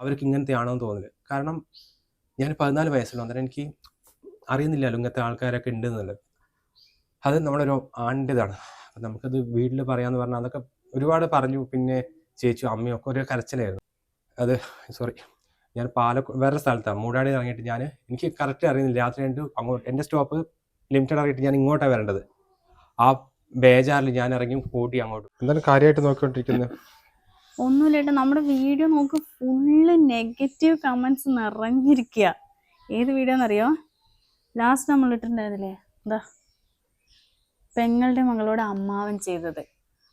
അവർക്ക് ഇങ്ങനത്തെ ആണോ എന്ന് തോന്നില്ല കാരണം ഞാൻ പതിനാല് വയസ്സുള്ള. അന്നേരം എനിക്ക് അറിയുന്നില്ലല്ലോ ഇങ്ങനത്തെ ആൾക്കാരൊക്കെ ഉണ്ട് എന്നുള്ളത് അത് നമ്മളൊരു ആണിന്റെതാണ് അപ്പം നമുക്കത് വീട്ടിൽ പറയാമെന്ന് പറഞ്ഞാൽ അതൊക്കെ ഒരുപാട് പറഞ്ഞു. പിന്നെ ചേച്ചു അമ്മയൊക്കെ ഒരു കരച്ചിലായിരുന്നു. അത് സോറി ഞാൻ പാലക്കോട് വേറെ സ്ഥലത്താണ് മൂടാടി ഇറങ്ങിയിട്ട് ഞാൻ എനിക്ക് കറക്റ്റ് അറിയുന്നില്ല. രാത്രി രണ്ട് അങ്ങോട്ട് എന്റെ സ്റ്റോപ്പ് ലിമിറ്റഡ് ഇറങ്ങിയിട്ട് ഞാൻ ഇങ്ങോട്ടാണ് വരേണ്ടത്. ആ ബേജാറിൽ ഞാൻ ഇറങ്ങി കൂട്ടി അങ്ങോട്ട്. എന്താണ് കാര്യമായിട്ട് നോക്കിക്കൊണ്ടിരിക്കുന്നത് ഒന്നുമില്ല നമ്മുടെ വീഡിയോ നോക്ക് ഫുള്ള് നെഗറ്റീവ് കമൻസ് നിറഞ്ഞിരിക്കുക ഏത് വീഡിയോ എന്നറിയോ ലാസ്റ്റ് നമ്മൾ ഇട്ടിട്ടുണ്ടായിരുന്നില്ലേ എന്താ പെങ്ങളുടെ മകളോട് അമ്മാവൻ ചെയ്തത്.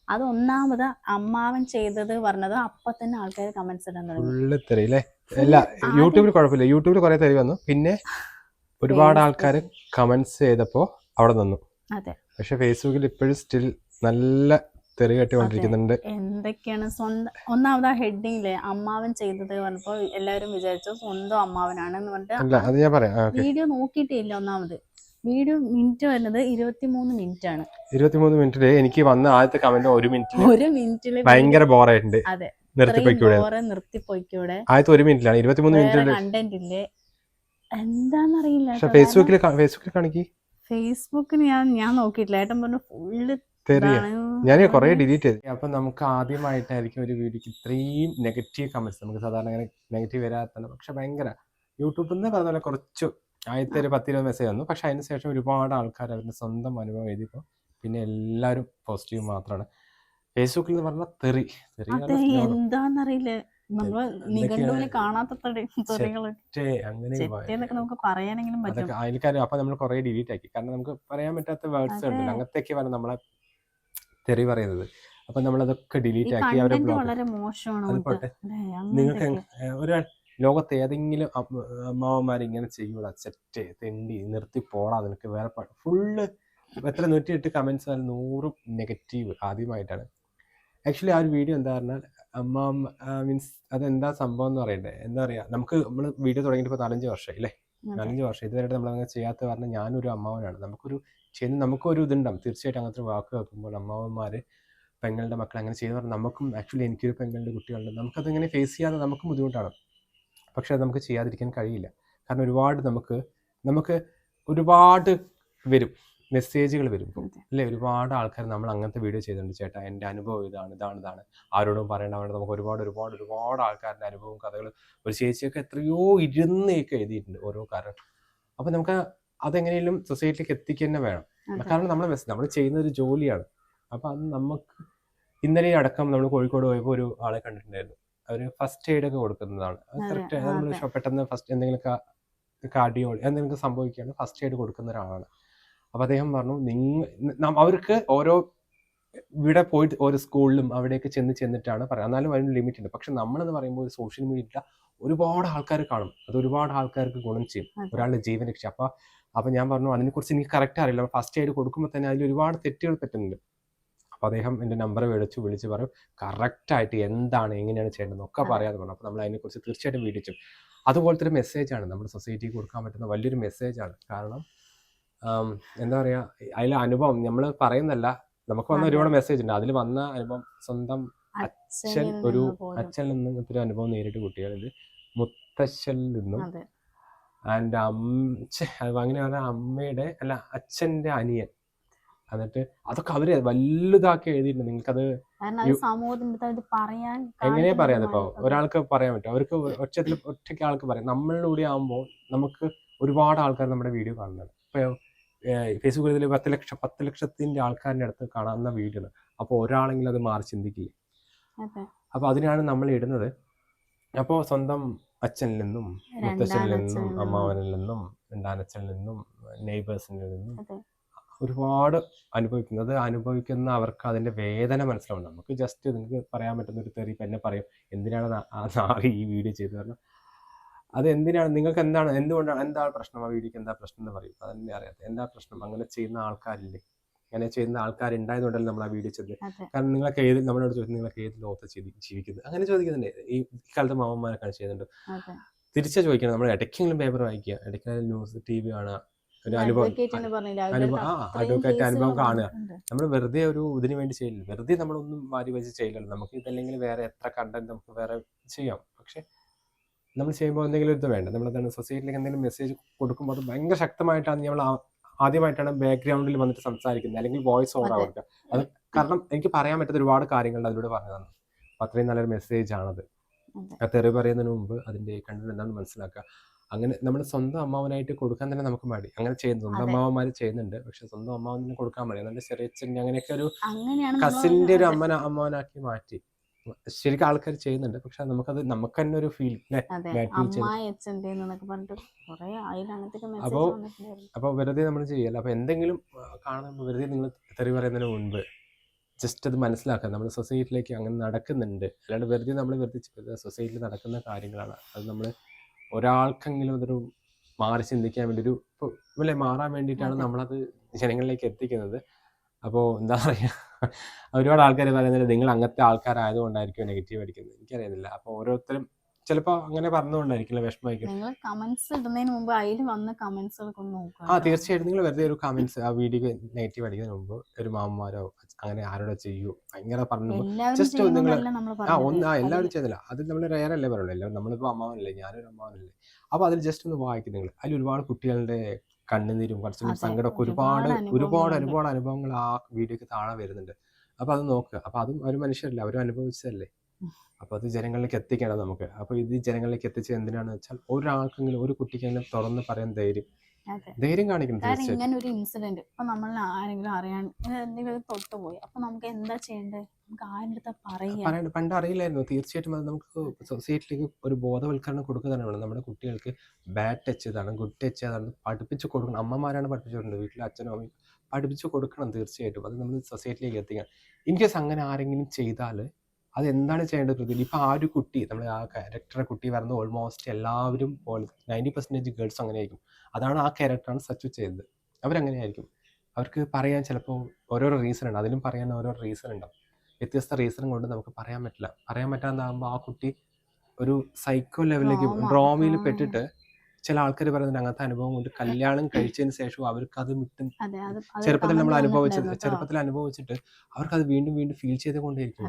അത് ഒന്നാമത് അമ്മാവൻ ചെയ്തത് പറഞ്ഞത് അപ്പൊ തന്നെ ആൾക്കാർ കമന്റ്സ് ഇടാൻ തുടങ്ങി. അല്ല യൂട്യൂബിൽ കുഴപ്പമില്ല. യൂട്യൂബിൽ കുറെ തെറി വന്നു. പിന്നെ ഒരുപാട് ആൾക്കാർ കമന്റ്സ് ചെയ്തപ്പോ അവിടെ നിന്നു. അതെ. പക്ഷെ ഫേസ്ബുക്കിൽ ഇപ്പോഴും സ്റ്റിൽ നല്ല തെറി കെട്ടിക്കൊണ്ടിരിക്കുന്നുണ്ട് എന്തൊക്കെയാണ്? സ്വന്തം ഒന്നാമത് ആ ഹെഡിങ്ങിൽ അമ്മാവൻ ചെയ്തത് പറഞ്ഞപ്പോ എല്ലാവരും വിചാരിച്ചു സ്വന്തം അമ്മാവനാണ് എന്ന് പറഞ്ഞിട്ട് അത് ഞാൻ പറയാം. വീഡിയോ നോക്കിയിട്ടില്ല ഒന്നാമത്. വീഡിയോ മിനിറ്റ് വരുന്നത് ഇരുപത്തിമൂന്ന് മിനിറ്റ് ആണ് ഇരുപത്തിമൂന്ന് മിനിറ്റിൽ എനിക്ക് വന്ന ആദ്യത്തെ കമന്റ് ഒരു മിനിറ്റ് ഒരു മിനിറ്റിൽ ഭയങ്കര ബോറായിട്ടുണ്ട്. അതെ. നിർത്തിപ്പോയിക്കൂടെ? നിർത്തിപ്പോയിക്കൂടെ? ആദ്യത്തെ ഒരു മിനിറ്റിലാണ്. ഇരുപത്തിമൂന്ന് മിനിറ്റ് കണ്ടന്റ് ഇല്ലേ എന്താന്നറിയില്ല പക്ഷെ ഫേസ്ബുക്കിൽ ഫേസ്ബുക്കിൽ കാണിക്കി. കാരണം ഫേസ്ബുക്കിന് ഞാൻ ഞാൻ നോക്കിയിട്ടില്ല. ഏട്ടൻ പറഞ്ഞു ഫുള്ള് തെറിയ. ഞാൻ കുറേ ഡിലീറ്റ് ചെയ്തു. അപ്പൊ നമുക്ക് ആദ്യമായിട്ടായിരിക്കും ഒരു വീഡിയോക്ക് ഇത്രയും നെഗറ്റീവ് കമന്റ്സ് നമുക്ക് സാധാരണ അങ്ങനെ നെഗറ്റീവ് വരാത്തതാണ് പക്ഷെ ഭയങ്കര. യൂട്യൂബിൽ നിന്ന് പറഞ്ഞ പോലെ കുറച്ച് ആദ്യത്തെ ഒരു പത്തിരുപത് മെസ്സേജ് വന്നു. പക്ഷെ അതിന് ശേഷം ഒരുപാട് ആൾക്കാർ അവരുടെ സ്വന്തം അനുഭവം എഴുതിയപ്പോൾ പിന്നെ എല്ലാവരും പോസിറ്റീവ് മാത്രമാണ്. ഫേസ്ബുക്കിൽ എന്ന് പറഞ്ഞാൽ തെറി. തെറി എന്താന്നറിയില്ല. അയൽക്കാർ അപ്പൊ നമ്മൾ കുറെ ഡിലീറ്റ് ആക്കി. കാരണം നമുക്ക് പറയാൻ പറ്റാത്ത വേർഡ്സ് ഉണ്ട് ഉണ്ടല്ലോ. അങ്ങനത്തെയൊക്കെ പറഞ്ഞ് നമ്മളെ തെറി പറയുന്നത് അപ്പൊ നമ്മളതൊക്കെ ഡിലീറ്റ് ആക്കി അവരെ അത്. പോട്ടെ. നിങ്ങൾക്ക്. ഒരു ലോകത്ത് ഏതെങ്കിലും അമ്മാവന്മാർ ഇങ്ങനെ ചെയ്യൂടാ സെറ്റ് തെണ്ടി നിർത്തി പോടാ നിനക്ക് വേറെ ഫുള്ള് എത്ര നൂറ്റി എട്ട് കമന്റ്സ് നൂറും നെഗറ്റീവ് ആദ്യമായിട്ടാണ് ആക്ച്വലി ആ ഒരു വീഡിയോ എന്താ പറഞ്ഞാൽ അമ്മ മീൻസ് അതെന്താ സംഭവം എന്ന് പറയണ്ടേ എന്താ പറയാ നമുക്ക് നമ്മൾ വീഡിയോ തുടങ്ങിയിട്ട് ഇപ്പോൾ നാലഞ്ച് വർഷമായി അല്ലേ. നാലഞ്ച് വർഷം ഇതുവരെ നമ്മൾ അങ്ങനെ ചെയ്യാത്ത കാരണം ഞാനൊരു അമ്മാവനാണ്. നമുക്കൊരു ചെയ്യുന്ന നമുക്കൊരു ഇതുണ്ടാവും. തീർച്ചയായിട്ടും അങ്ങനത്തെ വാക്ക് കേൾക്കുമ്പോൾ അമ്മാവന്മാർ പെങ്ങളുടെ മക്കൾ അങ്ങനെ ചെയ്യുന്ന പറഞ്ഞാൽ നമുക്കും ആക്ച്വലി എനിക്കൊരു പെങ്ങളുടെ കുട്ടികളുണ്ട്. നമുക്കതിങ്ങനെ ഫേസ് ചെയ്യാതെ നമുക്കും ബുദ്ധിമുട്ടാണ്. പക്ഷെ അത് നമുക്ക് ചെയ്യാതിരിക്കാൻ കഴിയില്ല. കാരണം ഒരുപാട് നമുക്ക് നമുക്ക് ഒരുപാട് വരും. മെസ്സേജുകൾ വരും അല്ലെ? ഒരുപാട് ആൾക്കാർ നമ്മൾ അങ്ങനത്തെ വീഡിയോ ചെയ്തിട്ടുണ്ട്. ചേട്ടാ എന്റെ അനുഭവം ഇതാണ് ഇതാണ് ഇതാണ്. ആരോടും പറയേണ്ട വേണ്ട നമുക്ക് ഒരുപാട് ഒരുപാട് ഒരുപാട് ആൾക്കാരുടെ അനുഭവവും കഥകളും ഒരു ചേച്ചിയൊക്കെ എത്രയോ ഇരുന്നേക്ക് എഴുതിയിട്ടുണ്ട് ഓരോ കാരണം. അപ്പം നമുക്ക് അതെങ്ങനെയും സൊസൈറ്റിയിലേക്ക് എത്തിക്കുക തന്നെ വേണം. കാരണം നമ്മൾ നമ്മൾ ചെയ്യുന്ന ഒരു ജോലിയാണ്. അപ്പം അത് നമുക്ക് ഇന്നലെ അടക്കം നമ്മൾ കോഴിക്കോട് പോയപ്പോൾ ഒരു ആളെ കണ്ടിട്ടുണ്ടായിരുന്നു. അവർ ഫസ്റ്റ് എയ്ഡ് ഒക്കെ കൊടുക്കുന്നതാണ്. കറക്റ്റ് നമ്മൾ. പെട്ടെന്ന് ഫസ്റ്റ് എന്തെങ്കിലും കാർഡിയോ എന്തെങ്കിലും സംഭവിക്കുകയാണ്. ഫസ്റ്റ് എയ്ഡ് കൊടുക്കുന്ന ഒരാളാണ്. അപ്പോൾ അദ്ദേഹം പറഞ്ഞു നിങ്ങൾ അവർക്ക് ഓരോ ഇവിടെ പോയിട്ട് ഓരോ സ്കൂളിലും അവിടെയൊക്കെ ചെന്ന് ചെന്നിട്ടാണ് പറയുക. എന്നാലും അതിന് ലിമിറ്റ് ഉണ്ട്. പക്ഷെ നമ്മളെന്ന് പറയുമ്പോൾ ഒരു സോഷ്യൽ മീഡിയ ഒരുപാട് ആൾക്കാർ കാണും. അത് ഒരുപാട് ആൾക്കാർക്ക് ഗുണം ചെയ്യും ഒരാളുടെ ജീവൻ രക്ഷ. അപ്പോൾ അപ്പോൾ ഞാൻ പറഞ്ഞു അതിനെക്കുറിച്ച് എനിക്ക് കറക്റ്റ് അറിയില്ല. ഫസ്റ്റ് എയ്ഡ് കൊടുക്കുമ്പോൾ തന്നെ അതിൽ ഒരുപാട് തെറ്റുകൾ പറ്റുന്നുണ്ട്. അപ്പോൾ അദ്ദേഹം എന്റെ നമ്പർ വിളിച്ചു വിളിച്ച് പറയും കറക്റ്റായിട്ട് എന്താണ് എങ്ങനെയാണ് ചെയ്യേണ്ടതെന്നൊക്കെ ഒക്കെ പറയാതെ പറഞ്ഞു. അപ്പോൾ നമ്മൾ അതിനെക്കുറിച്ച് തീർച്ചയായിട്ടും വീഡിയോ അതുപോലത്തെ ഒരു മെസ്സേജാണ് നമ്മുടെ സൊസൈറ്റിക്ക് കൊടുക്കാൻ പറ്റുന്ന വലിയൊരു മെസ്സേജാണ് കാരണം എന്താ പറയുക അതിലെ അനുഭവം നമ്മൾ പറയുന്നല്ല നമുക്ക് വന്ന. ഒരുപാട് മെസ്സേജ് ഉണ്ട്. അതിൽ വന്ന അനുഭവം സ്വന്തം അച്ഛൻ ഒരു അച്ഛൻ നിന്ന് ഒരു അനുഭവം നേരിട്ട് കുട്ടികളുണ്ട് മുത്തശ്ശനിൽ നിന്നും ആൻഡ് അമ്മ അങ്ങനെ പറഞ്ഞ അമ്മയുടെ അല്ല അച്ഛന്റെ അനിയൻ. എന്നിട്ട് അതൊക്കെ അവർ വലുതാക്കി എഴുതിയിട്ടുണ്ട്. നിങ്ങൾക്കത് എങ്ങനെ അത് യു- സമൂഹത്തിന്റെ അടുത്ത് പറയാൻ എങ്ങനെയാ കാണിക്കുന്ന പറയാതെ ഇപ്പൊ ഒരാൾക്ക് പറയാൻ പറ്റും അവർക്ക് ഒറ്റത്തിൽ ഒറ്റയ്ക്ക് ആൾക്ക് പറയാം. നമ്മളിലൂടെ ആകുമ്പോൾ നമുക്ക് ഒരുപാട് ആൾക്കാർ നമ്മുടെ വീഡിയോ കാണുന്നുണ്ട്. ഇപ്പൊ ഫേസ്ബുക്കിൽ ഇതിൽ പത്ത് ലക്ഷം പത്ത് ലക്ഷത്തിന്റെ ആൾക്കാരുടെ അടുത്ത് കാണാവുന്ന വീഡിയോ ആണ്. അപ്പോൾ ഒരാളെങ്കിലും അത് മാറി ചിന്തിക്കില്ല? അപ്പോൾ അതിനാണ് നമ്മൾ ഇടുന്നത്. അപ്പോൾ സ്വന്തം അച്ഛനിൽ നിന്നും മുത്തച്ഛനിൽ നിന്നും. അമ്മാവനിൽ നിന്നും രണ്ടാനച്ഛനിൽ നിന്നും നെയ്ബേഴ്സിൽ നിന്നും ഒരുപാട് അനുഭവിക്കുന്നത് അനുഭവിക്കുന്ന അവർക്ക് അതിന്റെ വേദന മനസ്സിലാവും നമുക്ക് ജസ്റ്റ് നിങ്ങൾക്ക് പറയാൻ പറ്റുന്ന ഒരു തെറി എന്നെ പറയും. എന്തിനാണ് നാറി ഈ വീഡിയോ ചെയ്തു കാരണം അത് എന്തിനാണ് നിങ്ങൾക്ക് എന്താണ് എന്തുകൊണ്ടാണ്? എന്താണ് പ്രശ്നം? ആ വീഡിയോക്ക് എന്താ പ്രശ്നം എന്ന് പറയും. അതെന്നെ അറിയാത്ത എന്താ പ്രശ്നം? അങ്ങനെ ചെയ്യുന്ന ആൾക്കാരില്ലേ? അങ്ങനെ ചെയ്യുന്ന ആൾക്കാരുണ്ടായതുകൊണ്ടല്ലേ നമ്മൾ ആ വീഡിയോ ചെയ്തത്. കാരണം നിങ്ങളൊക്കെ ഏത് നമ്മളോട് ചോദിച്ചത് നിങ്ങളൊക്കെ ഏത് ലോകത്ത് ജീവിക്കുന്നത്? അങ്ങനെ ചോദിക്കുന്നുണ്ട്. ഈ കാലത്ത് മാമന്മാരൊക്കെ ചെയ്യുന്നുണ്ട്. തിരിച്ചു ചോദിക്കണം. നമ്മൾ ഇടയ്ക്കെങ്കിലും പേപ്പർ വായിക്കുക. ഇടയ്ക്കെങ്കിലും ന്യൂസ് ടി വി കാണുക. ഒരു അനുഭവം. ആ അഡ്വക്കേറ്റ് അനുഭവം കാണുക. നമ്മൾ വെറുതെ ഒരു ഇതിന് വേണ്ടി ചെയ്യില്ല വെറുതെ നമ്മളൊന്നും വാരി വെച്ച് ചെയ്യില്ലല്ലോ നമുക്ക് ഇതല്ലെങ്കിൽ വേറെ എത്ര കണ്ടന്റ് നമുക്ക് വേറെ ചെയ്യാം. പക്ഷെ നമ്മൾ ചെയ്യുമ്പോൾ എന്തെങ്കിലും ഒരു ഇത് വേണ്ട. നമ്മൾ സൊസൈറ്റിയിലേക്ക് എന്തെങ്കിലും മെസ്സേജ് കൊടുക്കുമ്പോൾ അത് ഭയങ്കര ശക്തമായിട്ടാണ് നമ്മൾ ആദ്യമായിട്ടാണ് ബാക്ക്ഗ്രൗണ്ടിൽ വന്നിട്ട് സംസാരിക്കുന്നത്. അല്ലെങ്കിൽ വോയിസ് ഓവർ ആവുക അത് കാരണം എനിക്ക് പറയാൻ പറ്റുന്ന ഒരുപാട് കാര്യങ്ങൾ അതിലൂടെ പറഞ്ഞതാണ് അത്രയും നല്ലൊരു മെസ്സേജ് ആണത്. ആ തെറി പറയുന്നതിന് മുമ്പ് അതിന്റെ കണ്ടന്റ് എന്താണെന്ന് മനസ്സിലാക്കുക. അങ്ങനെ നമ്മൾ സ്വന്തം അമ്മാവനായിട്ട് കൊടുക്കാൻ തന്നെ നമുക്ക് മടി. അങ്ങനെ ചെയ്യുന്നു. സ്വന്തം. അമ്മാവന്മാർ ചെയ്യുന്നുണ്ട്. പക്ഷെ സ്വന്തം അമ്മാവനെ കൊടുക്കാൻ മടി. നല്ല ചെറിയ അങ്ങനെയൊക്കെ ഒരു കസിന്റെ ഒരു അമ്മന അമ്മാവനാക്കി മാറ്റി. ശരിക്കും ആൾക്കാർ ചെയ്യുന്നുണ്ട്. പക്ഷെ നമുക്കത് നമുക്ക് തന്നെ ഒരു ഫീൽ അപ്പോ- അപ്പൊ വെറുതെ നമ്മൾ ചെയ്യല്ല. അപ്പൊ എന്തെങ്കിലും കാണുമ്പോൾ വെറുതെ നിങ്ങൾ തെറി പറയുന്നതിന് മുൻപ് ജസ്റ്റ് അത് മനസ്സിലാക്കുക. നമ്മുടെ സൊസൈറ്റിയിലേക്ക് അങ്ങനെ നടക്കുന്നുണ്ട്. അല്ലാണ്ട് വെറുതെ നമ്മൾ വെറുതെ സൊസൈറ്റിയിൽ നടക്കുന്ന കാര്യങ്ങളാണ്. അത് നമ്മൾ ഒരാൾക്കെങ്കിലും അതൊരു മാറി ചിന്തിക്കാൻ വേണ്ടി ഒരു അല്ലേ മാറാൻ വേണ്ടിയിട്ടാണ്. നമ്മളത് ജനങ്ങളിലേക്ക് എത്തിക്കുന്നത്. അപ്പോൾ എന്താ പറയുക ഒരുപാട് ആൾക്കാർ പറയുന്നത് നിങ്ങൾ അങ്ങനത്തെ ആൾക്കാരായതുകൊണ്ടായിരിക്കും നെഗറ്റീവ് അടിക്കുന്നത്. എനിക്കറിയുന്നില്ല അപ്പോൾ ഓരോരുത്തരും ചിലപ്പോ അങ്ങനെ പറഞ്ഞുകൊണ്ടായിരിക്കില്ല വിഷമമായിരിക്കും. നിങ്ങൾ കമന്റ്സ് ഇടുന്നതിന് മുമ്പ് അതിൽ വന്ന കമന്റ്സ് നോക്കുക ആ തീർച്ചയായിട്ടും. നിങ്ങൾ വെറുതെ ഒരു കമന്റ്സ് ആ വീഡിയോ നെഗറ്റീവ് അടിക്കുന്ന മുമ്പ് ഒരു മാമ്മമാരോ അങ്ങനെ ആരോടോ ചെയ്യൂ. ഭയങ്കര പറഞ്ഞു ജസ്റ്റ് നിങ്ങൾ ഒന്ന് ആ ഒന്ന് ആ പറഞ്ഞത് എല്ലാവരും ചെയ്തില്ല അത് നമ്മൾ റയർ അല്ലേ പറയുള്ളൂ. എല്ലാവരും നമ്മളിപ്പോ അമ്മാവനല്ലേ ഞാനൊരു അമ്മാവനല്ലേ. അപ്പൊ അതിൽ ജസ്റ്റ് ഒന്ന് വായിക്കും നിങ്ങൾ. അതിൽ ഒരുപാട് കുട്ടികളുടെ കണ്ണുനീരും കുറച്ചും സങ്കടമൊക്കെ ഒരുപാട് ഒരുപാട് ഒരുപാട് അനുഭവങ്ങൾ ആ വീഡിയോക്ക് താഴെ വരുന്നുണ്ട്. അപ്പൊ അത് നോക്കുക അപ്പൊ അതും ഒരു മനുഷ്യരല്ലേ? അവരും അനുഭവിച്ചതല്ലേ? അപ്പൊ അത് ജനങ്ങളിലേക്ക് എത്തിക്കണം നമുക്ക്. അപ്പൊ ഇത് ജനങ്ങളിലേക്ക് എത്തിച്ചത് എന്തിനാണെന്ന് വെച്ചാൽ ഒരാൾക്കെങ്കിലും ഒരു കുട്ടിക്കെങ്കിലും തുറന്ന് പറയാൻ ധൈര്യം. ധൈര്യം കാണിക്കണം കാരണം ഇങ്ങനെ ഒരു ഇൻസിഡന്റ് ഇപ്പൊ നമ്മൾ ആരെങ്കിലും അറിയാൻ എന്തെങ്കിലും തൊട്ടുപോയി. അപ്പൊ നമുക്ക് എന്താ ചെയ്യേണ്ടത്? നമുക്ക് ആരുടെ അടുത്താ പണ്ട് അറിയില്ലായിരുന്നു. തീർച്ചയായിട്ടും അത് നമുക്ക് സൊസൈറ്റിയിലേക്ക് ഒരു ബോധവൽക്കരണം കൊടുക്കുക തന്നെ വേണം. നമ്മുടെ കുട്ടികൾക്ക് ബാഡ് ടച്ച് ഇതാണ് ഗുഡ് ടച്ച് അതാണ് പഠിപ്പിച്ച് കൊടുക്കണം. അമ്മമാരാണ് പഠിപ്പിച്ചു കൊടുക്കുന്നത് വീട്ടിലെ അച്ഛനും അമ്മയും പഠിപ്പിച്ച് കൊടുക്കണം തീർച്ചയായിട്ടും. അത് നമ്മൾ സൊസൈറ്റിയിലേക്ക് എത്തിക്കണം. ഇൻ കേസ് അങ്ങനെ ആരെങ്കിലും ചെയ്താൽ അത് എന്താണ് ചെയ്യേണ്ടത് പ്രതിയിൽ ഇപ്പം ആ ഒരു കുട്ടി നമ്മൾ ആ ക്യാരക്ടറെ കുട്ടി വരുന്ന ഓൾമോസ്റ്റ് എല്ലാവരും പോലെ നയന്റി പെർസെന്റേജ് ഗേൾസ് അങ്ങനെ ആയിരിക്കും അതാണ് ആ ക്യാരക്ടറാണ് സച്ചു ചെയ്തത്. അവരങ്ങനെ ആയിരിക്കും അവർക്ക് പറയാൻ ചിലപ്പോൾ ഓരോരോ റീസൺ ഉണ്ട്. അതിലും പറയാൻ ഓരോ റീസൺ ഉണ്ടാവും വ്യത്യസ്ത റീസൺ കൊണ്ട് നമുക്ക് പറയാൻ പറ്റില്ല. പറയാൻ പറ്റാതാകുമ്പോൾ ആ കുട്ടി ഒരു സൈക്കോ ലെവലിലേക്ക് ഡ്രോമിൽ ഡ്രോമയിൽ പെട്ടിട്ട് ചില ആൾക്കാർ പറയുന്നത് അങ്ങനത്തെ അനുഭവം കൊണ്ട് കല്യാണം കഴിച്ചതിന് ശേഷം അവർക്ക് അത് വിട്ടും ചെറുപ്പത്തിൽ നമ്മൾ അനുഭവിച്ചത് ചെറുപ്പത്തിൽ അനുഭവിച്ചിട്ട് അവർക്ക് അത് വീണ്ടും വീണ്ടും ഫീൽ ചെയ്തുകൊണ്ടേയിരിക്കും.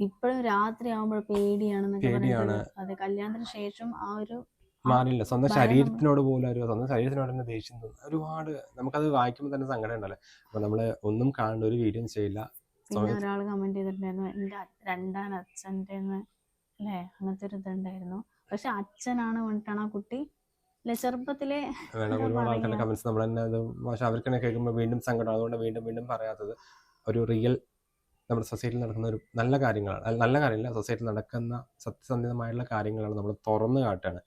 ഇപ്പോഴും രാത്രി ആവുമ്പോൾ പേടിയാണെന്നൊക്കെ പേടിയാണ്. അതെ കല്യാണത്തിന് ശേഷം ആ ഒരു മാറില്ല. സ്വന്തം ഭയം ശരീരത്തിനോട് പോലും ഒരു സ്വന്തം ശരീരത്തിനോട് തന്നെ ദേഷ്യം തോന്നും. ഒരുപാട് നമുക്കത് വായിക്കുമ്പോൾ തന്നെ സങ്കടം ഉണ്ടല്ലോ. അപ്പൊ നമ്മൾ ഒന്നും കാണണ്ട ഒരു വീഡിയോ ചെയ്യില്ല. പിന്നെ ഒരാൾ കമന്റ് ചെയ്തിട്ടുണ്ടായിരുന്നു എന്റെ അ- രണ്ടാം അച്ഛന്റെ അല്ലേ? അങ്ങനത്തെ ഒരു ഇതുണ്ടായിരുന്നു. പക്ഷെ അച്ഛനാണ് വന്നിട്ടാണ് ആ കുട്ടി. അല്ലെ ചെറുപ്പത്തിലെ വേണം ഒരുപാട് ആൾക്കാരുടെ പറയാ? കമന്റ്സ് നമ്മൾ തന്നെ അത് പക്ഷെ അവർക്ക് തന്നെ കേൾക്കുമ്പോൾ വീണ്ടും സങ്കടം. അതുകൊണ്ട് വീണ്ടും വീണ്ടും പറയാത്തത്. ഒരു റിയൽ നമ്മുടെ സൊസൈറ്റിയിൽ നടക്കുന്ന ഒരു നല്ല കാര്യങ്ങളാണ്. നല്ല കാര്യമില്ല സൊസൈറ്റിയിൽ നടക്കുന്ന സത്യസന്ധമായിട്ടുള്ള കാര്യങ്ങളാണ് നമ്മൾ തുറന്നു കാട്ടുകയാണ്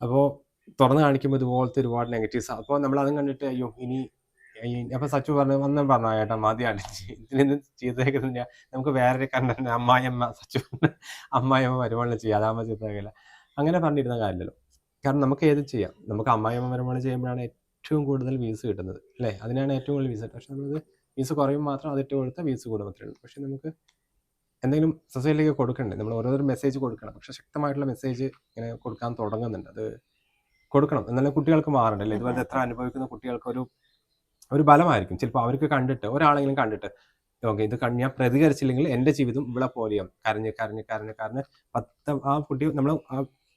അപ്പോൾ തുറന്നു കാണിക്കുമ്പോൾ ഇതുപോലത്തെ ഒരുപാട് നെഗറ്റീവ്സ് അപ്പോൾ നമ്മൾ അതും കണ്ടിട്ട് അയ്യോ ഇനി അപ്പൊ സച്ചു പറഞ്ഞു വന്നും പറഞ്ഞു ഏട്ടാ മതിയാണ് ഇതിനൊന്നും ചെയ്തേക്കുന്നില്ല നമുക്ക് വേറൊരു കണ്ടന്റ് അമ്മായിയമ്മ സച്ചു അമ്മായിയമ്മ വരുമാനം ചെയ്യാം. അതാകുമ്പോൾ ചെയ്തേക്കില്ല അങ്ങനെ പറഞ്ഞിരുന്ന കാര്യമല്ലോ. കാരണം നമുക്ക് ഏത് ചെയ്യാം? നമുക്ക് അമ്മായിയമ്മ വരുമാനം ചെയ്യുമ്പോഴാണ് ഏറ്റവും കൂടുതൽ വ്യൂസ് കിട്ടുന്നത് അല്ലേ? അതിനാണ് ഏറ്റവും കൂടുതൽ വ്യൂസ് പക്ഷെ നമ്മളത് വ്യൂസ് കുറയും മാത്രം അതിട്ട് കൊടുത്താൽ വീസ് കൂടും ഉള്ളൂ. പക്ഷെ നമുക്ക് എന്തെങ്കിലും സൊസൈറ്റിയിലേക്ക് കൊടുക്കണ്ടേ? നമ്മൾ ഓരോരോ മെസ്സേജ് കൊടുക്കണം. പക്ഷേ ശക്തമായിട്ടുള്ള മെസ്സേജ് ഇങ്ങനെ കൊടുക്കാൻ തുടങ്ങുന്നുണ്ട്. അത് കൊടുക്കണം. എന്നാലും കുട്ടികൾക്ക് മാറണ്ടല്ലേ ഇതുപോലെ എത്ര അനുഭവിക്കുന്ന കുട്ടികൾക്ക് ഒരു ഒരു ബലമായിരിക്കും. ചിലപ്പോൾ അവർക്ക് കണ്ടിട്ട് ഒരാളെങ്കിലും കണ്ടിട്ട് ഓക്കെ ഇത് കണ്ട് ഞാൻ പ്രതികരിച്ചില്ലെങ്കിൽ എന്റെ ജീവിതം ഇവിടെ പോലെയും കരഞ്ഞ് കരഞ്ഞ് കരഞ്ഞ് കരഞ്ഞ് പത്ത് ആ കുട്ടി നമ്മൾ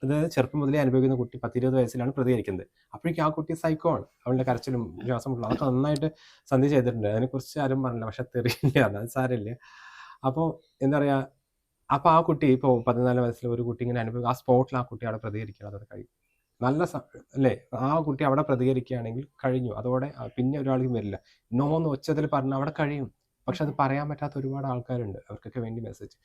അതായത് ചെറുപ്പം മുതലേ അനുഭവിക്കുന്ന കുട്ടി പത്തിരുപത് വയസ്സിലാണ് പ്രതികരിക്കുന്നത്. അപ്പോഴേക്കും ആ കുട്ടി സൈക്കോ ആണ്. അവളുടെ കരച്ചിലും വിശ്വാസമുള്ള അതൊക്കെ നന്നായിട്ട് സന്ധി ചെയ്തിട്ടുണ്ട്. അതിനെക്കുറിച്ച് ആരും പറഞ്ഞില്ല. പക്ഷെ തെറിയില്ല. അത് സാരമില്ല. അപ്പോൾ എന്താ പറയുക അപ്പോൾ ആ കുട്ടി ഇപ്പോൾ പതിനാല് വയസ്സിൽ ഒരു കുട്ടി ഇങ്ങനെ അനുഭവിക്കും ആ സ്പോട്ടിൽ ആ കുട്ടി അവിടെ പ്രതികരിക്കുക അതോടെ കഴിയും നല്ല അല്ലേ? ആ കുട്ടി അവിടെ പ്രതികരിക്കുകയാണെങ്കിൽ കഴിഞ്ഞു. അതോടെ പിന്നെ ഒരാൾക്കും വരില്ല. നോ എന്ന് ഉച്ചത്തിൽ പറഞ്ഞാൽ അവിടെ കഴിയും. പക്ഷെ അത് പറയാൻ പറ്റാത്ത ഒരുപാട് ആൾക്കാരുണ്ട്. അവർക്കൊക്കെ വേണ്ടി മെസ്സേജ്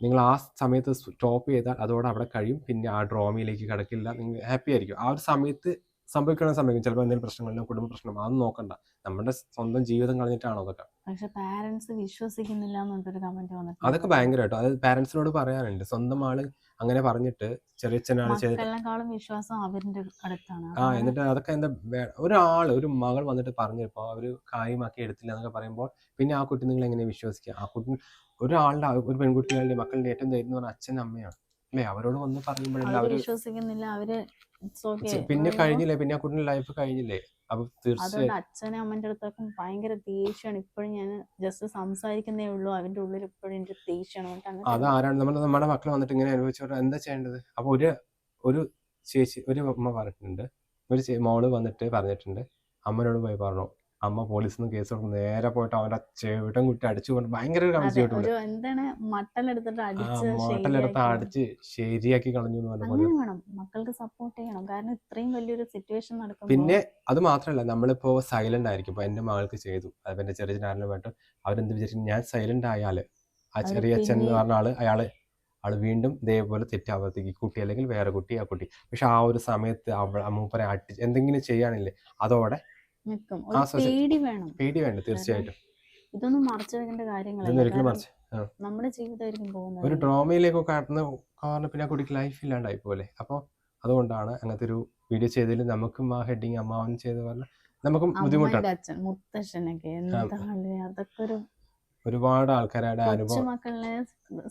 നിങ്ങൾ ആ സമയത്ത് സ്റ്റോപ്പ് ചെയ്താൽ അതോടെ അവിടെ കഴിയും. പിന്നെ ആ ഡ്രോമയിലേക്ക് കിടക്കില്ല. നിങ്ങൾ ഹാപ്പി ആയിരിക്കും. ആ ഒരു സമയത്ത് സംഭവിക്കുന്ന സമയം ചിലപ്പോൾ എന്തെങ്കിലും പ്രശ്നങ്ങളിലും കുടുംബ പ്രശ്നം അതൊന്നും നോക്കണ്ട. നമ്മുടെ സ്വന്തം ജീവിതം കളഞ്ഞിട്ടാണോ അതൊക്കെ. പക്ഷെ പാരന്റ്സ് വിശ്വസിക്കുന്നില്ല എന്നൊരു കമന്റ് അതൊക്കെ ഭയങ്കരമായിട്ടോ അത് പാരന്റ്സിനോട് പറയാനുണ്ട്. സ്വന്തം ആൾ അങ്ങനെ പറഞ്ഞിട്ട് ചെറിയച്ഛനാണ് വിശ്വാസം അവരുടെ അടുത്താണ്. ആ എന്നിട്ട് അതൊക്കെ എന്താ ഒരാൾ ഒരു മകൾ വന്നിട്ട് പറഞ്ഞപ്പോ അവർ കാര്യമാക്കി എടുത്തില്ല എന്നൊക്കെ പറയുമ്പോൾ പിന്നെ ആ കുട്ടി നിങ്ങൾ എങ്ങനെ വിശ്വസിക്കുക ആ കുട്ടി ഒരാളുടെ ഒരു പെൺകുട്ടികളുടെ മക്കളുടെ ഏറ്റവും ധൈര്യം എന്ന് പറഞ്ഞാൽ അച്ഛനും അമ്മയാണ്. അല്ലേ? അവരോട് വന്ന് പറയുമ്പോഴല്ല അവർ വിശ്വസിക്കുന്നില്ല അവർ. പിന്നെ കഴിഞ്ഞില്ലേ? പിന്നെ ആ കുട്ടിന്റെ ലൈഫ് കഴിഞ്ഞില്ലേ? അപ്പൊ തീർച്ചയായും അച്ഛനും അമ്മന്റെ അടുത്തൊക്കെ ഭയങ്കര ദേഷ്യമാണ്. ഇപ്പോഴും ഞാൻ ജസ്റ്റ് സംസാരിക്കുന്നേ ഉള്ളൂ. അവന്റെ ഉള്ളിൽ ഇപ്പോഴും എനിക്ക് ദേഷ്യമാണ് അത് ആരാണ്? നമ്മുടെ നമ്മുടെ മക്കൾ വന്നിട്ട് ഇങ്ങനെ അനുഭവിച്ചോട്ട് എന്താ ചെയ്യേണ്ടത്? അപ്പൊ ഒരു ഒരു ചേച്ചി ഒരു അമ്മ പറഞ്ഞിട്ടുണ്ട്. ഒരു മോൾ വന്നിട്ട് പറഞ്ഞിട്ടുണ്ട്. അമ്മനോട് പോയി പറഞ്ഞു. അമ്മ പോലീസിൽ നിന്ന് കേസ് കൊടുക്കും നേരെ പോയിട്ട് അവന്റെ ചേട്ടൻ കുട്ടി അടിച്ചു കൊണ്ട് ഭയങ്കര ഒരു എന്താണ് മട്ടലെടുത്തിട്ട് അടിച്ച് മോട്ടലെടുത്ത് അടിച്ച് ശരിയാക്കി കളഞ്ഞു മക്കൾക്ക് സപ്പോർട്ട് ചെയ്യണം. കാരണം ഇത്രയും വലിയൊരു സിറ്റുവേഷൻ നടക്കും പിന്നെ അത് മാത്രമല്ല നമ്മളിപ്പോ സൈലന്റ് ആയിരിക്കും. ഇപ്പൊ എന്റെ മകൾക്ക് ചെയ്തു. അതിപ്പോ എന്റെ ചെറിയ വേണ്ട. അവരെന്ത് വിചാരിച്ചു ഞാൻ സൈലന്റ് ആയാൽ ആ ചെറിയ അച്ഛൻ എന്ന് പറഞ്ഞ ആൾ അയാൾ ആൾ വീണ്ടും ഇതേപോലെ തെറ്റാവത്തേക്ക് കുട്ടി അല്ലെങ്കിൽ വേറെ കുട്ടി ആ കുട്ടി. പക്ഷെ ആ ഒരു സമയത്ത് അവൾ അടി അട്ടി എന്തെങ്കിലും ചെയ്യാനില്ലേ അതോടെ നിൽക്കും ഒരു പേടി വേണം. പേടി വേണം തീർച്ചയായിട്ടും. ഇതൊന്നും മറച്ചു വെക്കേണ്ട കാര്യങ്ങളല്ല. നമ്മുടെ ജീവിതമായിരിക്കും ഒരു പോകുന്നത് ഡ്രാമയിലേക്കൊക്കെ കടന്ന് കാരണം പിന്നെ കുട്ടിക്ക് ലൈഫ് ഇല്ലാണ്ടായി പോലെ. അപ്പോൾ അതുകൊണ്ടാണ് അങ്ങനത്തെ ഒരു വീഡിയോ ചെയ്തതിൽ നമുക്കും ആ ഹെഡിങ് അമ്മാവൻ ചെയ്ത പറഞ്ഞാൽ നമുക്കും ബുദ്ധിമുട്ടാണ്. മുത്തശ്ശനൊക്കെ എന്താണ് അതൊക്കെ ഒരു ഒരുപാട് ആൾക്കാരുടെ അനുഭവം മക്കളെ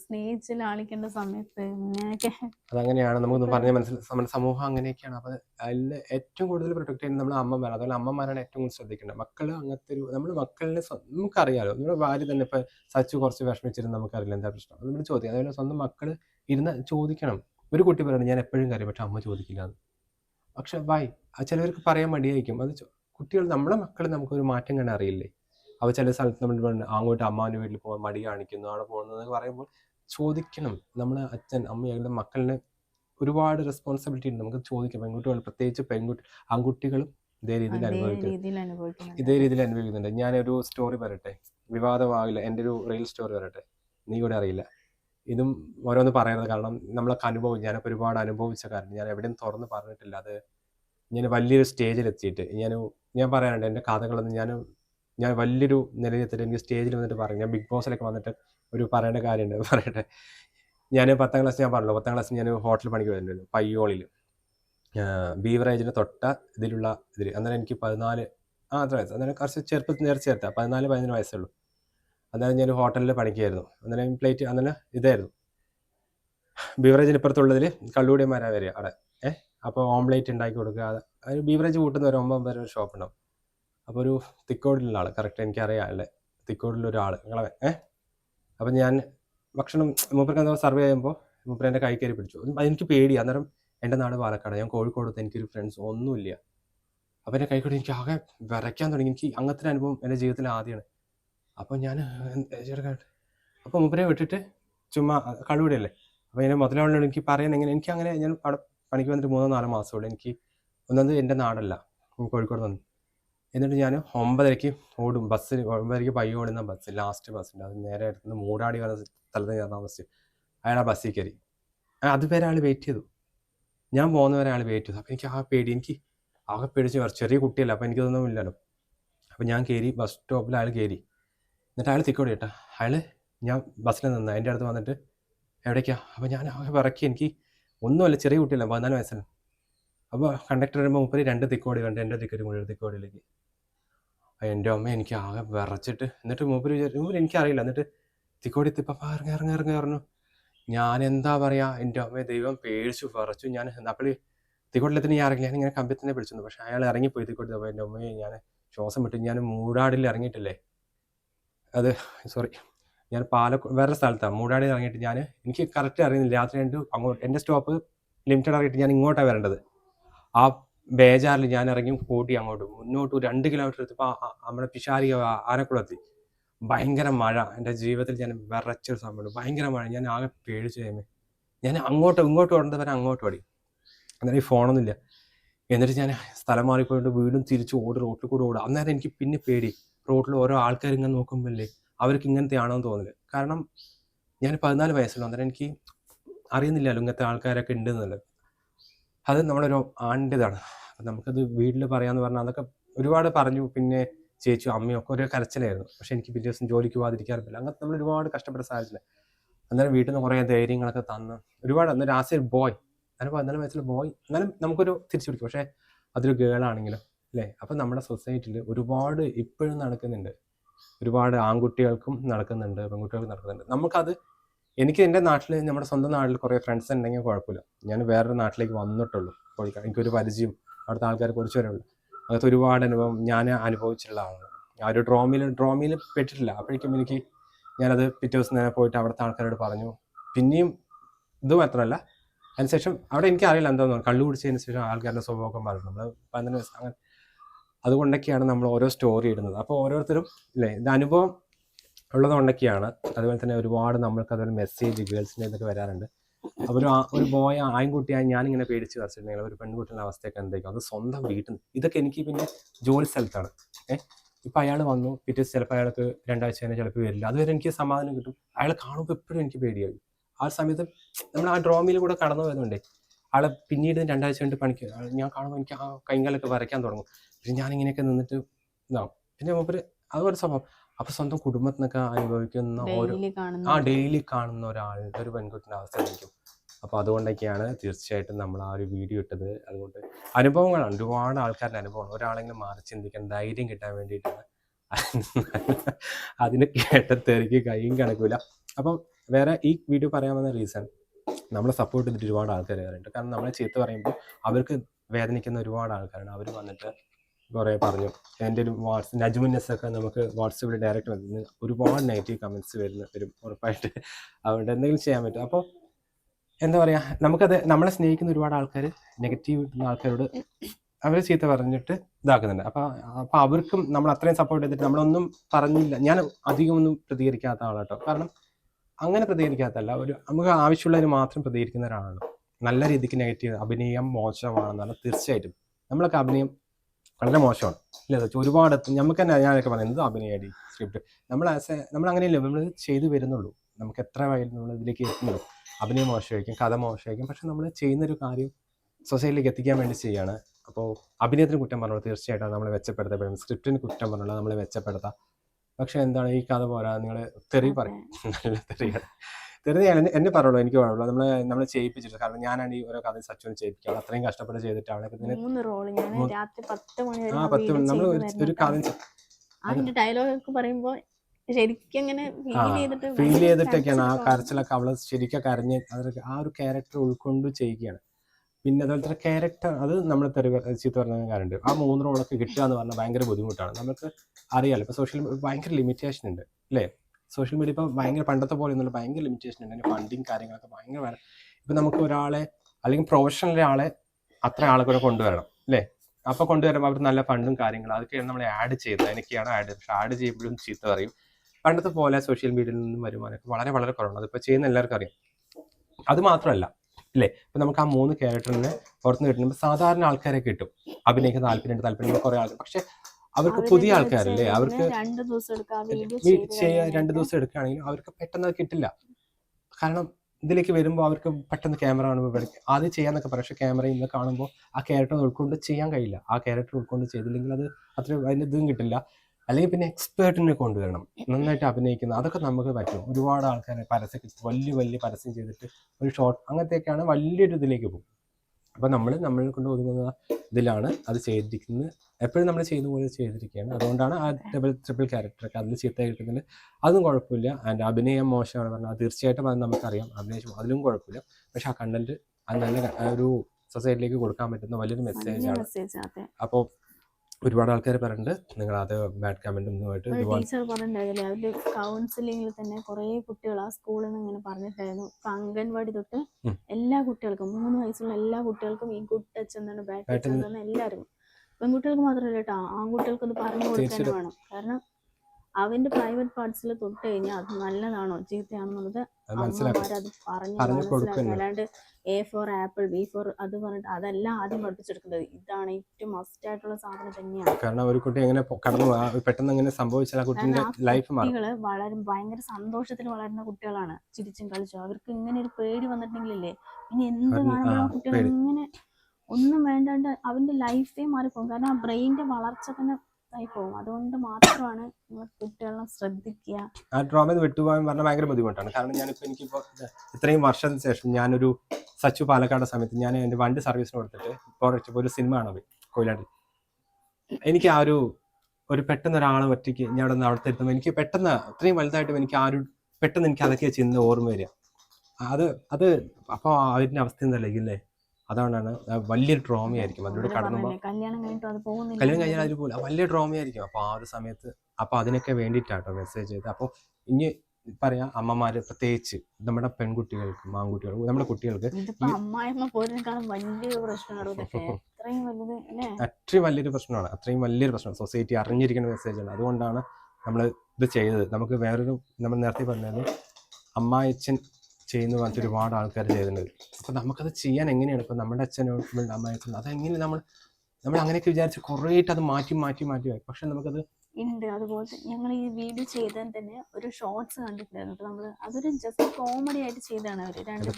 സ്നേഹിച്ച് ലാളിക്കേണ്ട സമയത്ത് ഇങ്ങനെയൊക്കെ. അതങ്ങനെയാണ്. നമുക്ക് പറഞ്ഞ മനസ്സിൽ നമ്മുടെ സമൂഹം അങ്ങനെയൊക്കെയാണ്. അപ്പൊ അതിൽ ഏറ്റവും കൂടുതൽ പ്രൊട്ടക്ട് ചെയ്യുന്നത് നമ്മൾ അമ്മമാരാണ്. അതുപോലെ അമ്മമാരാണ് ഏറ്റവും കൂടുതൽ ശ്രദ്ധിക്കേണ്ടത്. മക്കൾ അങ്ങനത്തെ ഒരു നമ്മൾ മക്കളിനെ നമുക്കറിയാലോ. നമ്മുടെ ഭാര്യ തന്നെ ഇപ്പൊ സച്ചു കുറച്ച് വിഷമിച്ചിരുന്ന്. നമുക്കറിയില്ല എന്താ പ്രശ്നം. അത് നമ്മൾ ചോദിക്കാം. അതുപോലെ സ്വന്തം മക്കൾ ഇരുന്ന് ചോദിക്കണം. ഒരു കുട്ടി പറയുന്നത് ഞാൻ എപ്പോഴും കാര്യം പക്ഷെ അമ്മ ചോദിക്കില്ല പക്ഷെ വായി ചിലവർക്ക് പറയാൻ മടിയായിരിക്കും. അത് കുട്ടികൾ നമ്മളെ മക്കൾ നമുക്കൊരു മാറ്റം കാണാൻ അറിയില്ലേ? അവ ചില സ്ഥലത്ത് നമ്മൾ പറഞ്ഞു, അങ്ങോട്ട് അമ്മാവിന്റെ വീട്ടിൽ പോകാൻ മടി കാണിക്കുന്നു അവിടെ പോകുന്നത് പറയുമ്പോൾ ചോദിക്കണം. നമ്മൾ അച്ഛൻ അമ്മ അവരുടെ മക്കളിന് ഒരുപാട് റെസ്പോൺസിബിലിറ്റി ഉണ്ട്. നമുക്ക് ചോദിക്കാം പെൺകുട്ടികൾ പ്രത്യേകിച്ച് പെൺകുട്ടി ആൺകുട്ടികളും ഇതേ രീതിയിൽ അനുഭവിക്കുന്നു. ഇതേ രീതിയിൽ അനുഭവിക്കുന്നുണ്ട്. ഞാനൊരു സ്റ്റോറി പറയട്ടെ? വിവാദമാകില്ല. എന്റെ ഒരു റിയൽ സ്റ്റോറി പറയട്ടെ? നീ കൂടെ അറിയില്ല. ഇതും ഓരോന്ന് പറയുന്നത് കാരണം നമ്മളൊക്കെ അനുഭവം ഞാനൊക്കെ ഒരുപാട് അനുഭവിച്ച കാരണം ഞാൻ എവിടെയും തുറന്ന് പറഞ്ഞിട്ടില്ല. അത് ഞാൻ വലിയൊരു സ്റ്റേജിൽ എത്തിയിട്ട് ഞാൻ ഞാൻ പറയാനുണ്ട് എന്റെ കഥകളൊന്നും ഞാൻ ഞാൻ വലിയൊരു നിലയിലെത്തിയിട്ട് എനിക്ക് സ്റ്റേജിൽ വന്നിട്ട് പറയും. ഞാൻ ബിഗ് ബോസിലൊക്കെ വന്നിട്ട് ഒരു പറയേണ്ട കാര്യമുണ്ട്. പറയട്ടെ. ഞാൻ പത്താം ക്ലാസ് ഞാൻ പറഞ്ഞല്ലോ. പത്താം ക്ലാസ് ഞാൻ ഹോട്ടലിൽ പണിക്ക് വരുന്നുണ്ടായിരുന്നു പയ്യോളിൽ ബീവറേജിന്റെ തൊട്ട ഇതിലുള്ള ഇതിൽ അന്നേരം എനിക്ക് പതിനാല് ആ അത്ര വയസ്സ്. അന്നേരം കുറച്ച് ചെറുപ്പത്തിൽ നേരെ ചേർത്താ. പതിനാല് പതിനഞ്ച് വയസ്സുള്ളൂ അന്നേരം ഞാൻ ഹോട്ടലിൽ പണിക്കായിരുന്നു അന്നേരം പ്ലേറ്റ് അന്നേരം ഇതായിരുന്നു. ബീവറേജിന് ഇപ്പുറത്തുള്ളതിൽ കള്ളുകൂടിയന്മാരാണ് വരിക അവിടെ. ഏഹ് അപ്പോൾ ഓംലേറ്റ് ഉണ്ടാക്കി കൊടുക്കുക. അത് ബീവറേജ് കൂട്ടുന്ന ഒരു ഒമ്പത് ഒരു ഷോപ്പ് ഉണ്ടാവും അപ്പോൾ ഒരു തിക്കോടിലുള്ള ആൾ കറക്റ്റ് എനിക്കറിയാം അല്ലേ തിക്കോടിലൊരാൾ നിങ്ങളെ ഏഹ് അപ്പം ഞാൻ ഭക്ഷണം മൂപ്പർക്ക് എന്താ സർവേ ചെയ്യുമ്പോൾ മൂപ്പർ എന്റെ കൈ കയറി പിടിച്ചു. എനിക്ക് പേടി അന്നേരം എന്റെ നാട് പാലക്കാട്. ഞാൻ കോഴിക്കോട് എനിക്കൊരു ഫ്രണ്ട്സ് ഒന്നുമില്ല. അപ്പം എന്റെ കൈക്കോട് എനിക്ക് ആകെ വരയ്ക്കാൻ തുടങ്ങി. എനിക്ക് അങ്ങനത്തെ അനുഭവം എന്റെ ജീവിതത്തിൽ ആദ്യമാണ് അപ്പോൾ ഞാൻ ചെറുക്കായിട്ട് അപ്പോൾ മൂപ്പരെ വിട്ടിട്ട് ചുമ്മാ കഴിവിടെയല്ലേ അപ്പോൾ എന്റെ മുതലാളിനോട് എനിക്ക് പറയാൻ എങ്ങനെ എനിക്ക് അങ്ങനെ ഞാൻ അവിടെ പണിക്ക് വന്നിട്ട് മൂന്നോ നാലോ മാസമുള്ളൂ എനിക്ക് ഒന്നത് എന്റെ നാടല്ല. കോഴിക്കോട് നിന്ന് എന്നിട്ട് ഞാൻ ഒമ്പതരയ്ക്ക് ഓടും. ബസ്സിൽ ഒമ്പതരയ്ക്ക് പയ്യ ഓടുന്ന ബസ് ലാസ്റ്റ് ബസ്സിന്റെ അത് നേരെ അടുത്തുനിന്ന് മൂടാടി വന്ന സ്ഥലത്ത് ഞാൻ താമസിച്ചു അയാൾ ബസ്സിൽ കയറി. അത് അതുവരെ ആൾ വെയിറ്റ് ചെയ്തു. ഞാൻ പോകുന്നവരെ ആൾ വെയിറ്റ് ചെയ്തു. അപ്പോൾ എനിക്ക് ആ പേടി എനിക്ക് ആകെ പേടിച്ച് ചെറിയ കുട്ടിയല്ല അപ്പോൾ എനിക്കതൊന്നും ഇല്ലല്ലോ. അപ്പോൾ ഞാൻ കയറി ബസ് സ്റ്റോപ്പിൽ അയാൾ കയറി. എന്നിട്ട് അയാൾ തിക്കോടി കേട്ടോ. അയാൾ ഞാൻ ബസ്സിൽ നിന്ന് എന്റെ അടുത്ത് വന്നിട്ട് എവിടേക്കാണ് അപ്പോൾ ഞാൻ ആകെ വിറക്കി. എനിക്ക് ഒന്നുമല്ല ചെറിയ കുട്ടിയല്ല പതിനാല് വയസ്സല്ല. അപ്പോൾ കണ്ടക്ടർ വരുമ്പോൾ മുപ്പത് രണ്ട് തിക്കോടി കണ്ട് എന്റെ തിക്കോടി കൂടി തിക്കോടിയിലേക്ക്. എന്റെ അമ്മ എനിക്ക് ആകെ വിറച്ചിട്ട് എന്നിട്ട് മൂപ്പര് വിചാരിച്ചു മൂപ്പര് എനിക്കറിയില്ല. എന്നിട്ട് തിക്കോടി തിപ്പ ഇറങ്ങി ഇറങ്ങി ഇറങ്ങി പറഞ്ഞു. ഞാൻ എന്താ പറയാ എന്റെ അമ്മയെ ദൈവം പേടിച്ചു വിറച്ചു. ഞാൻ അപ്പോൾ തിക്കോട്ടിലെത്തിന് ഞാൻ ഇറങ്ങി. ഞാൻ ഇങ്ങനെ കമ്പി പക്ഷേ പിടിച്ചു പക്ഷെ അയാൾ ഇറങ്ങിപ്പോയി തിക്കോട്ടി അപ്പോൾ എന്റെ അമ്മയെ ഞാൻ ശ്വാസം വിട്ട് ഞാൻ മൂടാടിൽ ഇറങ്ങിയിട്ടില്ലേ? അത് സോറി ഞാൻ പാലക്കോട് വേറെ സ്ഥലത്താണ് മൂടാടി ഇറങ്ങിയിട്ട് ഞാൻ എനിക്ക് കറക്റ്റ് അറിയുന്നില്ല. രാത്രി രണ്ട് അങ്ങോട്ട് എന്റെ സ്റ്റോപ്പ് ലിമിറ്റഡ് ഇറങ്ങിയിട്ട് ഞാൻ ഇങ്ങോട്ടാണ് വരേണ്ടത്. ആ ബേജാറിൽ ഞാൻ ഇറങ്ങി കൂട്ടി അങ്ങോട്ട്. മുന്നോട്ട് രണ്ട് കിലോമീറ്റർ എത്തിയപ്പോൾ നമ്മുടെ പിഷാരി ആനക്കുളത്തി ഭയങ്കര മഴ. എന്റെ ജീവിതത്തിൽ ഞാൻ വിറച്ചൊരു സമയമുണ്ട് ഭയങ്കര മഴ. ഞാൻ ആകെ പേടിച്ചു കഴിയുമ്പോൾ ഞാൻ അങ്ങോട്ട് ഇങ്ങോട്ട് ഓടേണ്ടത് വരെ അങ്ങോട്ട് ഓടി. അന്നേരം ഈ ഫോണൊന്നുമില്ല. എന്നിട്ട് ഞാൻ സ്ഥലം മാറിപ്പോയിട്ട് വീണ്ടും തിരിച്ച് ഓടി റോട്ടിൽ കൂടെ ഓടും. അന്നേരം എനിക്ക് പിന്നെ പേടി. റോട്ടിൽ ഓരോ ആൾക്കാർ ഇങ്ങനെ നോക്കുമ്പോഴല്ലേ അവർക്ക് ഇങ്ങനത്തെ ആണോ എന്ന് തോന്നില്ല കാരണം ഞാൻ പതിനാല് വയസ്സുള്ളൂ. അന്നേരം എനിക്ക് അറിയുന്നില്ലല്ലോ ഇങ്ങനത്തെ ആൾക്കാരൊക്കെ ഉണ്ട് എന്നുള്ളത് അത് നമ്മളൊരു ആണ്ടിതാണ്. അപ്പം നമുക്കത് വീട്ടിൽ പറയാന്ന് പറഞ്ഞാൽ അതൊക്കെ ഒരുപാട് പറഞ്ഞു. പിന്നെ ചേച്ചിയും അമ്മയും ഒക്കെ ഒരു കരച്ചിലായിരുന്നു. പക്ഷേ എനിക്ക് പിറ്റേ ദിവസം ജോലിക്ക് പോകാതിരിക്കാൻ പറ്റില്ല. അങ്ങനത്തെ നമ്മൾ ഒരുപാട് കഷ്ടപ്പെട്ട സാഹചര്യം അന്നേരം വീട്ടിൽ നിന്ന് കുറേ ധൈര്യങ്ങളൊക്കെ തന്ന് ഒരുപാട് അന്നേരം ആസ് എ ബോയ്. അന്നേരം പതിനാല് വയസ്സിൽ ബോയ്. എന്നാലും നമുക്കൊരു തിരിച്ചു പിടിക്കും. പക്ഷേ അതൊരു ഗേളാണെങ്കിലും അല്ലേ? അപ്പം നമ്മുടെ സൊസൈറ്റിയിൽ ഒരുപാട് ഇപ്പോഴും നടക്കുന്നുണ്ട്. ഒരുപാട് ആൺകുട്ടികൾക്കും നടക്കുന്നുണ്ട് പെൺകുട്ടികൾക്കും നടക്കുന്നുണ്ട്. നമുക്കത് എനിക്ക് എന്റെ നാട്ടിൽ നമ്മുടെ സ്വന്തം നാട്ടിൽ കുറേ ഫ്രണ്ട്സ് ഉണ്ടെങ്കിൽ കുഴപ്പമില്ല. ഞാൻ വേറൊരു നാട്ടിലേക്ക് വന്നിട്ടുള്ളൂ. കോഴിക്കോട്. എനിക്കൊരു പരിചയം അവിടുത്തെ ആൾക്കാരെ കുറിച്ച് വരെ ഉള്ളൂ അങ്ങനത്തെ ഒരുപാട് അനുഭവം ഞാൻ അനുഭവിച്ചിട്ടുള്ള ആളാണ്. ആ ഒരു ഡ്രോമിൽ ഡ്രോമിൽ പെട്ടിട്ടില്ല. അപ്പോഴേക്കും എനിക്ക് ഞാനത് പിറ്റേ ദിവസം തന്നെ പോയിട്ട് അവിടുത്തെ ആൾക്കാരോട് പറഞ്ഞു. പിന്നെയും ഇത് മാത്രമല്ല അതിനുശേഷം അവിടെ എനിക്ക് അറിയില്ല എന്താന്ന് കള്ളു കുടിച്ചതിന് ശേഷം ആൾക്കാരുടെ സ്വഭാവം മാറും. നമ്മൾ പന്ത്രണ്ട് വയസ്സ് അങ്ങനെ അതുകൊണ്ടൊക്കെയാണ് നമ്മൾ ഓരോ സ്റ്റോറി ഇടുന്നത്. അപ്പോൾ ഓരോരുത്തരും ഇല്ലേ ഇത് അനുഭവം ഉള്ളതുകൊണ്ടൊക്കെയാണ് അതുപോലെ തന്നെ ഒരുപാട് നമ്മൾക്ക് അതൊരു മെസ്സേജ് ഗേൾസിന്റെ ഇതൊക്കെ വരാറുണ്ട്. അപ്പോൾ ഒരു ഒരു ബോയ് ആൺകുട്ടിയായി ഞാനിങ്ങനെ പേടിച്ച് വരച്ചിട്ടുണ്ടെങ്കിൽ ഒരു പെൺകുട്ടിയുടെ അവസ്ഥയൊക്കെ എന്തായിരിക്കും? അത് സ്വന്തം വീട്ടിൽ നിന്ന്. ഇതൊക്കെ എനിക്ക് പിന്നെ ജോലി സ്ഥലത്താണ്. ഏഹ് ഇപ്പം അയാൾ വന്നു. പിറ്റേ ചിലപ്പോൾ അയാൾക്ക് രണ്ടാഴ്ച തന്നെ ചിലപ്പോൾ വരില്ല. അതുവരെ എനിക്ക് സമാധാനം കിട്ടും. അയാൾ കാണുമ്പോൾ എപ്പോഴും എനിക്ക് പേടിയാകും ആ സമയത്ത് നമ്മൾ ആ ഡ്രോമിൽ കൂടെ കടന്നു വരുന്നുണ്ടേ ആളെ പിന്നീട് രണ്ടാഴ്ച കൊണ്ട് പണിക്ക് ഞാൻ കാണുമ്പോൾ എനിക്ക് ആ കൈകാലൊക്കെ വരയ്ക്കാൻ തുടങ്ങും. പിന്നെ ഞാനിങ്ങനെയൊക്കെ നിന്നിട്ട് ഇതാവും. പിന്നെ മൂപ്പര് അതൊരു സ്വഭാവം. അപ്പൊ സ്വന്തം കുടുംബത്തിൽ നിന്നൊക്കെ അനുഭവിക്കുന്ന ഒരു ആ ഡെയിലി കാണുന്ന ഒരാളുടെ ഒരു പെൺകുട്ടിന്റെ അവസ്ഥ ആയിരിക്കും. അപ്പൊ അതുകൊണ്ടൊക്കെയാണ് തീർച്ചയായിട്ടും നമ്മൾ ആ ഒരു വീഡിയോ ഇട്ടത്. അതുകൊണ്ട് അനുഭവങ്ങളാണ് ഒരുപാട് ആൾക്കാരുടെ അനുഭവമാണ് ഒരാളെങ്കിലും മാറി ചിന്തിക്കാൻ ധൈര്യം കിട്ടാൻ വേണ്ടിയിട്ടാണ്. അതിന് കേട്ടത്തേക്ക് കൈയും കണക്കില്ല അപ്പം വേറെ ഈ വീഡിയോ പറയാൻ വന്ന റീസൺ നമ്മളെ സപ്പോർട്ട് ചെയ്തിട്ട് ഒരുപാട് ആൾക്കാർ വരാറുണ്ട്. കാരണം നമ്മളെ ചീത്ത പറയുമ്പോൾ അവർക്ക് വേദനിക്കുന്ന ഒരുപാട് ആൾക്കാരാണ് അവർ വന്നിട്ട് കുറേ പറഞ്ഞു. എന്റെ ഒരു വാട്സ് നജ്മുന്നസ് ഒക്കെ നമുക്ക് വാട്സപ്പിൽ ഡയറക്റ്റ് വന്ന് ഒരുപാട് നെഗറ്റീവ് കമന്റ്സ് വരുന്ന വരും ഉറപ്പായിട്ട് അതുകൊണ്ട് എന്തെങ്കിലും ചെയ്യാൻ പറ്റും. അപ്പോൾ എന്താ പറയുക നമുക്കത് നമ്മളെ സ്നേഹിക്കുന്ന ഒരുപാട് ആൾക്കാർ നെഗറ്റീവ് കിട്ടുന്ന ആൾക്കാരോട് അവർ ചീത്ത പറഞ്ഞിട്ട് ഇതാക്കുന്നുണ്ട്. അപ്പം അപ്പം അവർക്കും നമ്മൾ അത്രയും സപ്പോർട്ട് ചെയ്തിട്ട് നമ്മളൊന്നും പറഞ്ഞില്ല. ഞാൻ അധികം ഒന്നും പ്രതികരിക്കാത്ത ആളാട്ടോ. കാരണം അങ്ങനെ പ്രതികരിക്കാത്തല്ല ഒരു നമുക്ക് ആവശ്യമുള്ളതിന് മാത്രം പ്രതികരിക്കുന്ന ഒരാളാണ്. നല്ല രീതിക്ക് നെഗറ്റീവ് അഭിനയം മോശമാണെന്നാണ് തീർച്ചയായിട്ടും. നമ്മളൊക്കെ അഭിനയം വളരെ മോശമാണ്. ഇല്ല സച്ച് ഒരുപാട് നമുക്ക് തന്നെ ഞാനൊക്കെ പറയുന്നത് അഭിനയടി സ്ക്രിപ്റ്റ് നമ്മൾ ആസ് എ നമ്മൾ അങ്ങനെയല്ല നമ്മൾ ചെയ്തു വരുന്നുള്ളൂ. നമുക്ക് എത്ര വയലും നമ്മൾ ഇതിലേക്ക് എത്തുന്നുള്ളൂ. അഭിനയം മോശമായിരിക്കും കഥ മോശമായിരിക്കും. പക്ഷെ നമ്മൾ ചെയ്യുന്നൊരു കാര്യം സൊസൈറ്റിയിലേക്ക് എത്തിക്കാൻ വേണ്ടി ചെയ്യാണ്. അപ്പോൾ അഭിനയത്തിന് കുറ്റം പറഞ്ഞു തീർച്ചയായിട്ടും നമ്മളെ മെച്ചപ്പെടുത്തപ്പെടും സ്ക്രിപ്റ്റിന് കുറ്റം പറഞ്ഞുള്ള നമ്മളെ മെച്ചപ്പെടുത്താം. പക്ഷെ എന്താണ് ഈ കഥ പോരാ നിങ്ങൾ തെറി പറയും. നല്ല തെറിയാണ്. ഞാൻ എന്നെ- പറയുള്ളൂ എനിക്ക് പറയുള്ളൂ നമ്മൾ നമ്മൾ ചെയ്യിപ്പിച്ചിട്ട്. കാരണം ഞാനാണ് ഈ ഓരോ കഥ സച്ചുവിനെ ചെയ്യിപ്പിക്കുക. അത്രയും കഷ്ടപ്പെട്ട് ചെയ്തിട്ട് അവളെ പത്ത് മണി ആ പത്ത് വീഡിയോ നമ്മൾ ഒരു കഥ അതിന്റെ ഡയലോഗ് ഒക്കെ പറയുമ്പോ ശരിക്കും ഫീൽ ചെയ്തിട്ടൊക്കെയാണ്. ആ കരച്ചിലൊക്കെ അവളെ കരച്ചിലൊക്കെ അവൾ ശരിക്കും കരഞ്ഞ് അതൊക്കെ ആ ഒരു ക്യാരക്ടർ ഉൾക്കൊണ്ട് ചെയ്യുകയാണ്. പിന്നെ അതുപോലത്തെ ക്യാരക്ടർ അത് നമ്മൾ തെറി ചീത്ത പറഞ്ഞ കാര്യമുണ്ട് ആ മൂന്ന് റോളൊക്കെ കിട്ടുക എന്ന് പറഞ്ഞാൽ ഭയങ്കര ബുദ്ധിമുട്ടാണ്. നമുക്ക് അറിയാലോ ഇപ്പൊ സോഷ്യൽ ഭയങ്കര ലിമിറ്റേഷൻ ഉണ്ട് അല്ലേ? സോഷ്യൽ മീഡിയ ഇപ്പോൾ ഭയങ്കര പണ്ടത്തെ പോലെ ഒന്നുമില്ല. ഭയങ്കര ലിമിറ്റേഷൻ ഉണ്ട്. അതിന് ഫണ്ടിങ് കാര്യങ്ങളൊക്കെ ഭയങ്കര വേണം ഇപ്പം നമുക്ക് ഒരാളെ അല്ലെങ്കിൽ പ്രൊഫഷണൽ ഒരാളെ അത്ര ആളുകളെ കൊണ്ടുവരണം അല്ലേ? അപ്പോൾ കൊണ്ടുവരുമ്പോൾ അവർ നല്ല ഫണ്ടും കാര്യങ്ങളും അതൊക്കെയാണ് നമ്മൾ ആഡ് ചെയ്യുന്നത്. അതിനൊക്കെയാണ് ആഡ് പക്ഷെ ആഡ് ചെയ്യുമ്പോഴും ചീത്ത പറയും. പണ്ടത്തെ പോലെ സോഷ്യൽ മീഡിയയിൽ നിന്നും വരുമാനമൊക്കെ വളരെ വളരെ കുറവാണ്. അതിപ്പോൾ ചെയ്യുന്ന എല്ലാവർക്കും അറിയാം. അത് മാത്രമല്ല അല്ലേ? ഇപ്പം നമുക്ക് ആ മൂന്ന് ക്യാരക്ടറിനെ പുറത്തുനിന്ന് കിട്ടുമ്പോൾ സാധാരണ ആൾക്കാരെ കിട്ടും. അഭിനയിക്കാൻ താല്പര്യമുണ്ട് താല്പര്യമുള്ള കുറേ ആൾക്കാർ. പക്ഷെ അവർക്ക് പുതിയ ആൾക്കാരല്ലേ? അവർക്ക് രണ്ട് ദിവസം എടുക്കുകയാണെങ്കിലും അവർക്ക് പെട്ടെന്ന് കിട്ടില്ല. കാരണം ഇതിലേക്ക് വരുമ്പോൾ അവർക്ക് പെട്ടെന്ന് ക്യാമറ കാണുമ്പോൾ പഠിക്കും ആദ്യം ചെയ്യാന്നൊക്കെ പറയും. പക്ഷെ ക്യാമറ നിന്ന് കാണുമ്പോൾ ആ ക്യാരക്ടർ ഉൾക്കൊണ്ട് ചെയ്യാൻ കഴിയില്ല. ആ ക്യാരക്ടർ ഉൾക്കൊണ്ട് ചെയ്തില്ലെങ്കിൽ അത് അത്ര അതിന്റെ ഇതും കിട്ടില്ല. അല്ലെങ്കിൽ പിന്നെ എക്സ്പേർട്ടിനെ കൊണ്ടുവരണം. നന്നായിട്ട് അഭിനയിക്കുന്ന അതൊക്കെ നമുക്ക് പറ്റും. ഒരുപാട് ആൾക്കാരെ പരസ്യം വലിയ വലിയ പരസ്യം ചെയ്തിട്ട് ഒരു ഷോർട്ട് അങ്ങനത്തെയൊക്കെയാണ് വലിയൊരു ഇതിലേക്ക് പോകും. അപ്പോൾ നമ്മൾ നമ്മളെ കൊണ്ട് ഒതുങ്ങുന്ന ഇതിലാണ് അത് ചെയ്തിരിക്കുന്നത്. എപ്പോഴും നമ്മൾ ചെയ്യുന്ന പോലെ ചെയ്തിരിക്കുകയാണ്. അതുകൊണ്ടാണ് ആ ഡബിൾ ട്രിപ്പിൾ ക്യാരക്ടറൊക്കെ അതിൽ ചീത്ത കിട്ടുന്നുണ്ട് അതും കുഴപ്പമില്ല. ആൻഡ് അഭിനയം മോശമാണ് പറഞ്ഞാൽ തീർച്ചയായിട്ടും അത് നമുക്കറിയാം. അഭിനയിച്ചു അതിലും കുഴപ്പമില്ല. പക്ഷെ ആ കണ്ടന്റ് അത് നല്ല ഒരു സൊസൈറ്റിയിലേക്ക് കൊടുക്കാൻ പറ്റുന്ന വലിയൊരു മെസ്സേജാണ് ആണ്. അപ്പോൾ ഒരുപാട് ആൾക്കാർ പറയുന്നുണ്ട് നിങ്ങൾ അത് ബാഡ് കമന്റ് ഒന്നും ആയിട്ട് ഒരുപാട് ടീച്ചർ പറഞ്ഞിട്ടുണ്ടായില്ലേ അവരുടെ കൗൺസിലിംഗിൽ തന്നെ കുറെ കുട്ടികൾ ആ സ്കൂളിൽ നിന്ന് ഇങ്ങനെ പറഞ്ഞിട്ടുണ്ടായിരുന്നു. ഇപ്പൊ അംഗൻവാടി തൊട്ട് എല്ലാ കുട്ടികൾക്കും മൂന്ന് വയസ്സുള്ള എല്ലാ കുട്ടികൾക്കും ഈ ഗുഡ് ടച്ച് എന്താണ് ബാഡ് ടച്ച് എന്താണ് എല്ലാവരും പെൺകുട്ടികൾക്ക് മാത്രമല്ല കേട്ടോ ആൺകുട്ടികൾക്ക് ഇത് പറഞ്ഞു കൊടുക്കാൻ. വേണം. കാരണം അവന്റെ പ്രൈവറ്റ് പാർട്സിൽ തൊട്ട് കഴിഞ്ഞാൽ അത് നല്ലതാണോ? ചീത്തയാണെന്നുള്ളത് അമ്മമാരത് മനസ്സിലാക്കും. പറഞ്ഞ് കൊടുക്കുന്നു. അല്ലാണ്ട് A for apple B for അത് പറഞ്ഞിട്ട് അതെല്ലാം ആദ്യം പഠിപ്പിച്ചെടുക്കുന്നത് ഇതാണ് ഏറ്റവും മസ്റ്റ് ആയിട്ടുള്ള സാധനം തന്നെയാണ്. കാരണം ഒരു കുട്ടി എങ്ങനെ കടന്നു പെട്ടെന്ന് എങ്ങനെ സംഭവിച്ചാൽ ആ കുട്ടീന്റെ ലൈഫ് കുട്ടികൾ വളരെ ഭയങ്കര സന്തോഷത്തിൽ വളരുന്ന കുട്ടികളാണ്. ചിരിച്ചും കളിച്ചും. അവർക്ക് ഇങ്ങനെ ഒരു പേടി വന്നിട്ടുണ്ടെങ്കിലേ ഇനി എന്ത് കാണുമ്പോഴും കുട്ടികൾ ഇങ്ങനെ ഒന്നും വേണ്ടാണ്ട് അവന്റെ ലൈഫേ മാറിപ്പോകും. കാരണം ആ ബ്രെയിനിന്റെ വളർച്ച തന്നെ ഇതായി പോകും. അതുകൊണ്ട് മാത്രമാണ് കുട്ടികളെ ശ്രദ്ധിക്കുക. ആ ഡ്രോമയിൽ വിട്ടുപോകാൻ പറഞ്ഞാൽ ഭയങ്കര ബുദ്ധിമുട്ടാണ്. കാരണം ഞാനിപ്പോൾ എനിക്കിപ്പോൾ ഇത്രയും വർഷത്തിന് ശേഷം ഞാനൊരു സച്ചു പാലക്കാട് സമയത്ത് ഞാൻ എന്റെ വണ്ടി സർവീസിന് കൊടുത്തിട്ട് ഇപ്പോൾ ഒരു സിനിമ ആണ് കൊയിലാണ്ടി എനിക്ക് ആ ഒരു ഒരു പെട്ടെന്ന് ഒരാളെ ഒറ്റയ്ക്ക് ഞാൻ അവിടെ നിന്ന് അവിടെ എത്തുമ്പോൾ എനിക്ക് പെട്ടെന്ന് അത്രയും വലുതായിട്ടും എനിക്ക് ആ ഒരു പെട്ടെന്ന് എനിക്ക് അതൊക്കെ ചിന്ത ഓർമ്മ വരിക. അത് അത് അപ്പോൾ അതിന്റെ അവസ്ഥ എന്തായാലും ഇല്ലേ? അതുകൊണ്ടാണ് വലിയൊരു ട്രോമയായിരിക്കും അതിലൂടെ അവർ കടന്നുമ്പോൾ കല്യാണം കഴിഞ്ഞാൽ അതിൽ പോലും വലിയ ഡ്രോമയായിരിക്കും അപ്പോൾ ആ ഒരു സമയത്ത് അപ്പോൾ അതിനൊക്കെ വേണ്ടിയിട്ടാട്ടോ മെസ്സേജ് ചെയ്ത് അപ്പോൾ ഇനി പറയാ അമ്മമാര് പ്രത്യേകിച്ച് നമ്മുടെ പെൺകുട്ടികൾക്ക് ആൺകുട്ടികൾക്ക് നമ്മുടെ കുട്ടികൾക്ക് അത്രയും വലിയൊരു പ്രശ്നമാണ്. അത്രയും വലിയൊരു പ്രശ്നമാണ്. സൊസൈറ്റി അറിഞ്ഞിരിക്കുന്ന മെസ്സേജാണ് അതുകൊണ്ടാണ് നമ്മൾ ഇത് ചെയ്തത്. നമുക്ക് വേറൊരു നമ്മൾ നേരത്തെ പറഞ്ഞത് അമ്മായച്ചൻ ചെയ്യുന്ന പറഞ്ഞിട്ട് ഒരുപാട് ആൾക്കാർ ചെയ്തിട്ടുണ്ട്. അപ്പോൾ നമുക്കത് ചെയ്യാൻ എങ്ങനെയാണ്? ഇപ്പം നമ്മുടെ അച്ഛനും അമ്മയൊക്കെ അതെങ്ങനെ നമ്മൾ നമ്മൾ അങ്ങനെയൊക്കെ വിചാരിച്ച് കുറേയിട്ട് അത് മാറ്റി മാറ്റി മാറ്റി വായി പക്ഷെ നമുക്കത് ഉണ്ട്. അതുപോലെ ഞങ്ങൾ ഈ വീഡിയോ ചെയ്താൽ തന്നെ ഒരു ഷോർട്സ് കണ്ടിട്ടുണ്ടായിരുന്നു. അപ്പൊ നമ്മൾ അതൊരു ജസ്റ്റ് കോമഡി ആയിട്ട് ചെയ്താണ് അവർ. രണ്ട്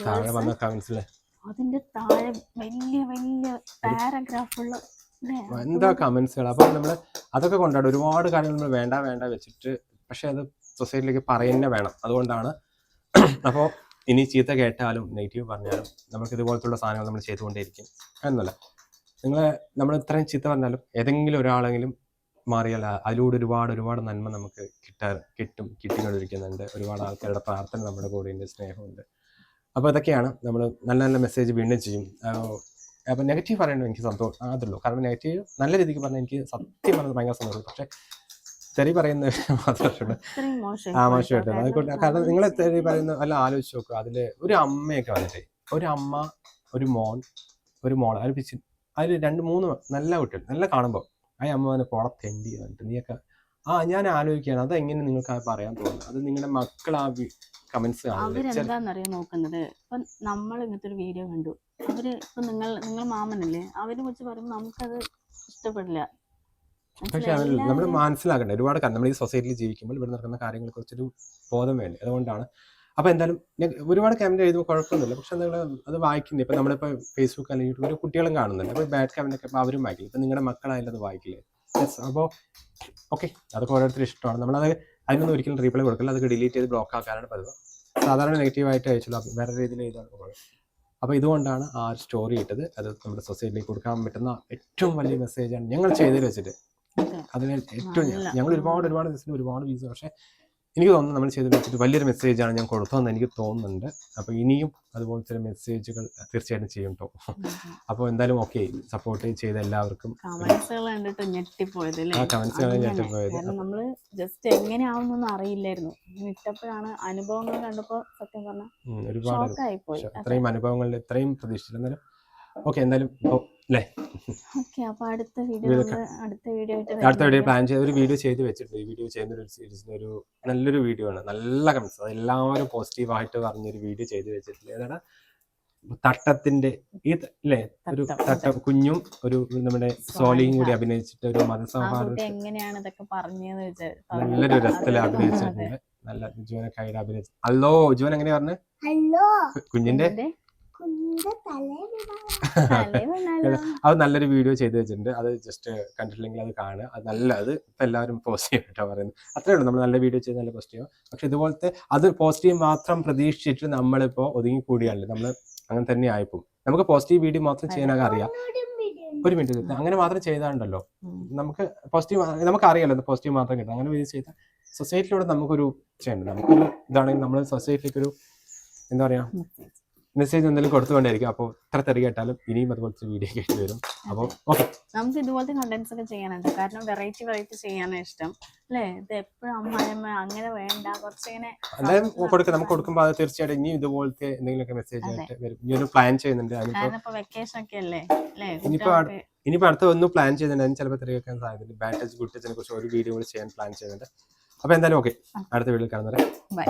അതിന്റെ താഴെ വലിയ വലിയ പാരഗ്രാഫുള്ള എന്താ കമന്റ്സുകൾ അപ്പൊ നമ്മൾ അതൊക്കെ കൊണ്ടാണ് ഒരുപാട് കാര്യങ്ങൾ നമ്മൾ വേണ്ട വേണ്ട വെച്ചിട്ട് പക്ഷെ അത് സൊസൈറ്റിയിലേക്ക് പറയുന്നേ വേണം. അതുകൊണ്ടാണ്. അപ്പോൾ ഇനി ചീത്ത കേട്ടാലും നെഗറ്റീവ് പറഞ്ഞാലും നമുക്ക് ഇതുപോലത്തുള്ള സാധനങ്ങൾ നമ്മൾ ചെയ്തുകൊണ്ടേയിരിക്കും. എന്നല്ല. നിങ്ങൾ നമ്മൾ ഇത്രയും ചീത്ത പറഞ്ഞാലും ഏതെങ്കിലും ഒരാളെങ്കിലും മാറിയാൽ അതിലൂടെ ഒരുപാട് ഒരുപാട് നന്മ നമുക്ക് കിട്ടാ കിട്ടും കിട്ടിക്കൊണ്ടിരിക്കുന്നുണ്ട്. ഒരുപാട് ആൾക്കാരുടെ പ്രാർത്ഥന നമ്മുടെ കൂടെയുണ്ട് സ്നേഹമുണ്ട്. അപ്പോൾ ഇതൊക്കെയാണ് നമ്മൾ നല്ല നല്ല മെസ്സേജ് വീണ്ടും ചെയ്യും. അപ്പോൾ നെഗറ്റീവ് പറയണം എനിക്ക് സന്തോഷം അതുള്ളൂ കാരണം നെഗറ്റീവ് നല്ല രീതിക്ക് പറഞ്ഞാൽ എനിക്ക് സത്യം പറഞ്ഞത് ഭയങ്കര സന്തോഷം. പക്ഷേ തെറി പറയുന്ന മാത്രമേ ആ മോശമായിട്ടാണ് അതുകൊണ്ട് കാരണം നിങ്ങൾ തെറി പറയുന്ന അല്ല ആലോചിച്ച് നോക്കുക അതിൽ ഒരു അമ്മയൊക്കെ വന്നിട്ട് ഒരു അമ്മ ഒരു മോൻ ഒരു മോൾ അതിൽ പിച്ച് അതിൽ രണ്ട് മൂന്ന് നല്ല കുട്ടികൾ നല്ല കാണുമ്പോൾ ആ അമ്മ വന്ന് പോളെ തെണ്ടി വന്നിട്ട് നീയൊക്കെ ആ ഞാൻ ആലോചിക്കുകയാണ്. അതെങ്ങനെ നിങ്ങൾക്ക് പറയാൻ തോന്നുന്നു അത് നിങ്ങളുടെ മക്കൾ ആ കമന്റ്സ് കാണില്ലേ നോക്കുന്നത്? ഇപ്പൊ നമ്മൾ ഇങ്ങനത്തെ ഒരു വീഡിയോ കണ്ടു. അവർ ഇപ്പൊ നിങ്ങൾ നിങ്ങൾ മാമനല്ലേ? അവരെ കുറിച്ച് പറയുമ്പോൾ നമുക്കത് ഇഷ്ടപ്പെടില്ല. പക്ഷെ നമ്മൾ മനസ്സിലാക്കേണ്ട? ഒരുപാട് കാര്യം നമ്മൾ ഈ സൊസൈറ്റിയിൽ ജീവിക്കുമ്പോൾ ഇവിടെ നടക്കുന്ന കാര്യങ്ങളെ കുറിച്ചൊരു ബോധം വേണ്ടി? അതുകൊണ്ടാണ്. അപ്പോൾ എന്തായാലും ഞാൻ ഒരുപാട് കമന്റ് എഴുതുമ്പോൾ കുഴപ്പമൊന്നുമില്ല. പക്ഷെ നിങ്ങൾ അത് വായിക്കുന്നത് ഇപ്പം നമ്മളിപ്പോൾ ഫേസ്ബുക്ക് അല്ലെങ്കിൽ യൂട്യൂബിൽ കുട്ടികളും കാണുന്നുണ്ട്. അപ്പോൾ ബാഡ് കമന്റ് ഒക്കെ അപ്പോൾ അവരും വായിക്കില്ല? ഇപ്പം നിങ്ങളുടെ മക്കളായാലും അത് വായിക്കില്ലേ? യെസ് അപ്പോൾ ഓക്കെ അതൊക്കെ ഓരോരുത്തർ ഇഷ്ടമാണ്. നമ്മളത് അതിനൊന്നും ഒരിക്കലും റീപ്ലൈ കൊടുക്കില്ല. അതൊക്കെ ഡിലീറ്റ് ചെയ്ത് ബ്ലോക്ക് ആക്കാനാണ് പതിവ്. സാധാരണ നെഗറ്റീവായിട്ട് അയച്ചുള്ളൂ വേറെ രീതിയിൽ എഴുതാണ് പോകുന്നത് അപ്പോൾ ഇതുകൊണ്ടാണ് ആ സ്റ്റോറി ഇട്ടത്. അത് നമ്മുടെ സൊസൈറ്റിയിലേക്ക് കൊടുക്കാൻ പറ്റുന്ന ഏറ്റവും വലിയ മെസ്സേജാണ് ഞങ്ങൾ ചെയ്തതിൽ വെച്ചിട്ട്. അതിന് ഏറ്റവും. ഞങ്ങൾ ഒരുപാട് ഒരുപാട് ദിവസത്തിൽ ഒരുപാട് വീസ് പക്ഷേ എനിക്ക് തോന്നുന്നു നമ്മൾ ചെയ്ത് വെച്ചിട്ട് വലിയൊരു മെസ്സേജാണ് ഞാൻ കൊടുത്തതെന്ന് എനിക്ക് തോന്നുന്നുണ്ട്. അപ്പോൾ ഇനിയും അതുപോലത്തെ മെസ്സേജുകൾ തീർച്ചയായിട്ടും ചെയ്യും കേട്ടോ അപ്പോൾ എന്തായാലും ഓക്കെ സപ്പോർട്ട് ചെയ്ത എല്ലാവർക്കും കാരണം ജസ്റ്റ് എങ്ങനെയാവുന്നൊന്നും അറിയില്ലായിരുന്നു. ഇട്ടപ്പോഴാണ് അനുഭവങ്ങൾ കണ്ടപ്പോൾ സത്യം പറഞ്ഞാൽ ഒരുപാട് ഇത്രയും അനുഭവങ്ങളിൽ ഇത്രയും പ്രതീക്ഷിച്ചില്ല എന്നാലും ഓക്കെ എന്തായാലും ഇപ്പോൾ അല്ലേ ഓക്കെ അപ്പൊ അടുത്ത വീഡിയോ അടുത്ത വീഡിയോ ആയിട്ട് അടുത്ത വീഡിയോ പ്ലാൻ ചെയ്ത് ഒരു വീഡിയോ ചെയ്ത് വെച്ചിട്ടുണ്ട്. ഈ വീഡിയോ ചെയ്യുന്ന ഒരു സീരീസിന് ഒരു നല്ലൊരു വീഡിയോ ആണ്. നല്ല കമൻസ് അത് എല്ലാവരും പോസിറ്റീവായിട്ട് പറഞ്ഞൊരു വീഡിയോ ചെയ്ത് വെച്ചിട്ടുണ്ട് ഏതാണ്? തട്ടത്തിന്റെ ഈ അല്ലേ ഒരു തട്ടം. കുഞ്ഞും ഒരു നമ്മുടെ സോളിയും കൂടി അഭിനയിച്ചിട്ട് ഒരു മതസൗഹാർദ്ദ എങ്ങനെയാണ് ഇതൊക്കെ നല്ലൊരു രസത്തിൽ അഭിനയിച്ചിട്ടുണ്ട്. നല്ല ആയിട്ട് അഭിനയിച്ചു അല്ലോ ജീവൻ എങ്ങനെയാ പറഞ്ഞു? ഹലോ കുഞ്ഞിന്റെ അത് നല്ലൊരു വീഡിയോ ചെയ്ത് വെച്ചിട്ടുണ്ട്. അത് ജസ്റ്റ് കണ്ടിട്ടില്ലെങ്കിൽ അത് കാണുക. അത് നല്ല അത് ഇപ്പം എല്ലാവരും പോസിറ്റീവ് ആയിട്ടാണ് പറയുന്നത്. അത്രേ ഉള്ളൂ. നമ്മൾ നല്ല വീഡിയോ ചെയ്ത് നല്ല പോസ്റ്റ് പോസിറ്റീവ് പക്ഷെ ഇതുപോലത്തെ അത് പോസിറ്റീവ് മാത്രം പ്രതീക്ഷിച്ചിട്ട് നമ്മളിപ്പോൾ ഒതുങ്ങി കൂടിയാണല്ലോ നമ്മൾ അങ്ങനെ തന്നെ ആയിപ്പോവും. നമുക്ക് പോസിറ്റീവ് വീഡിയോ മാത്രം ചെയ്യാനൊക്കെ അറിയാം. ഒരു മിനിറ്റ് അങ്ങനെ മാത്രം ചെയ്താണ്ടല്ലോ. നമുക്ക് പോസിറ്റീവ് നമുക്ക് അറിയാലോ പോസിറ്റീവ് മാത്രം കിട്ടും. അങ്ങനെ വീഡിയോ ചെയ്താൽ സൊസൈറ്റിയിലൂടെ നമുക്കൊരു ചെയ്യണ്ട നമുക്കൊരു ഇതാണെങ്കിൽ നമ്മൾ സൊസൈറ്റിക്കൊരു എന്താ പറയാ? മെസ്സേജ് എന്തെങ്കിലും കൊടുത്തുകൊണ്ടായിരിക്കും. അപ്പോൾ ഇത്ര തെറി കേട്ടാലും ഇനിയും അതുപോലത്തെ വീഡിയോ കേട്ട് വരും. അപ്പോൾ ഓക്കെ നമുക്ക് ഇതുപോലത്തെ കണ്ടന്റ്സ് ഒക്കെ ചെയ്യാനുണ്ട് കാരണം വെറൈറ്റി വെറൈറ്റി ചെയ്യാനാണ് ഇഷ്ടം. അല്ലേ? ഇത് എപ്പോഴും അമ്മായിമ്മ അങ്ങനെ വേണ്ട. കുറച്ചിങ്ങനെ എന്തായാലും കൊടുക്കാം. നമുക്ക് കൊടുക്കുമ്പോൾ അത് തീർച്ചയായിട്ടും ഇനി ഇതുപോലത്തെ എന്തെങ്കിലുമൊക്കെ മെസ്സേജ് ആയിട്ട് വരും. ഇനി ഒരു പ്ലാൻ ചെയ്യുന്നുണ്ട് വെക്കേഷൻ ഒക്കെ അല്ലേ? അല്ലേ? ഇനിയിപ്പോ ഇനിയിപ്പോ അടുത്ത ഒന്നും പ്ലാൻ ചെയ്യുന്നുണ്ട്. അതിന് ചിലപ്പോൾ തെറി വെക്കാൻ സാധ്യതയുണ്ട്. ബാഡ് ടച്ച് ഗുഡ് ടച്ചിനെ കുറിച്ച് ഒരു വീഡിയോ കൂടി ചെയ്യാൻ പ്ലാൻ ചെയ്യുന്നുണ്ട്. അപ്പൊ എന്തായാലും ഓക്കെ അടുത്ത വീഡിയോയിൽ കാണുന്നത് ബൈ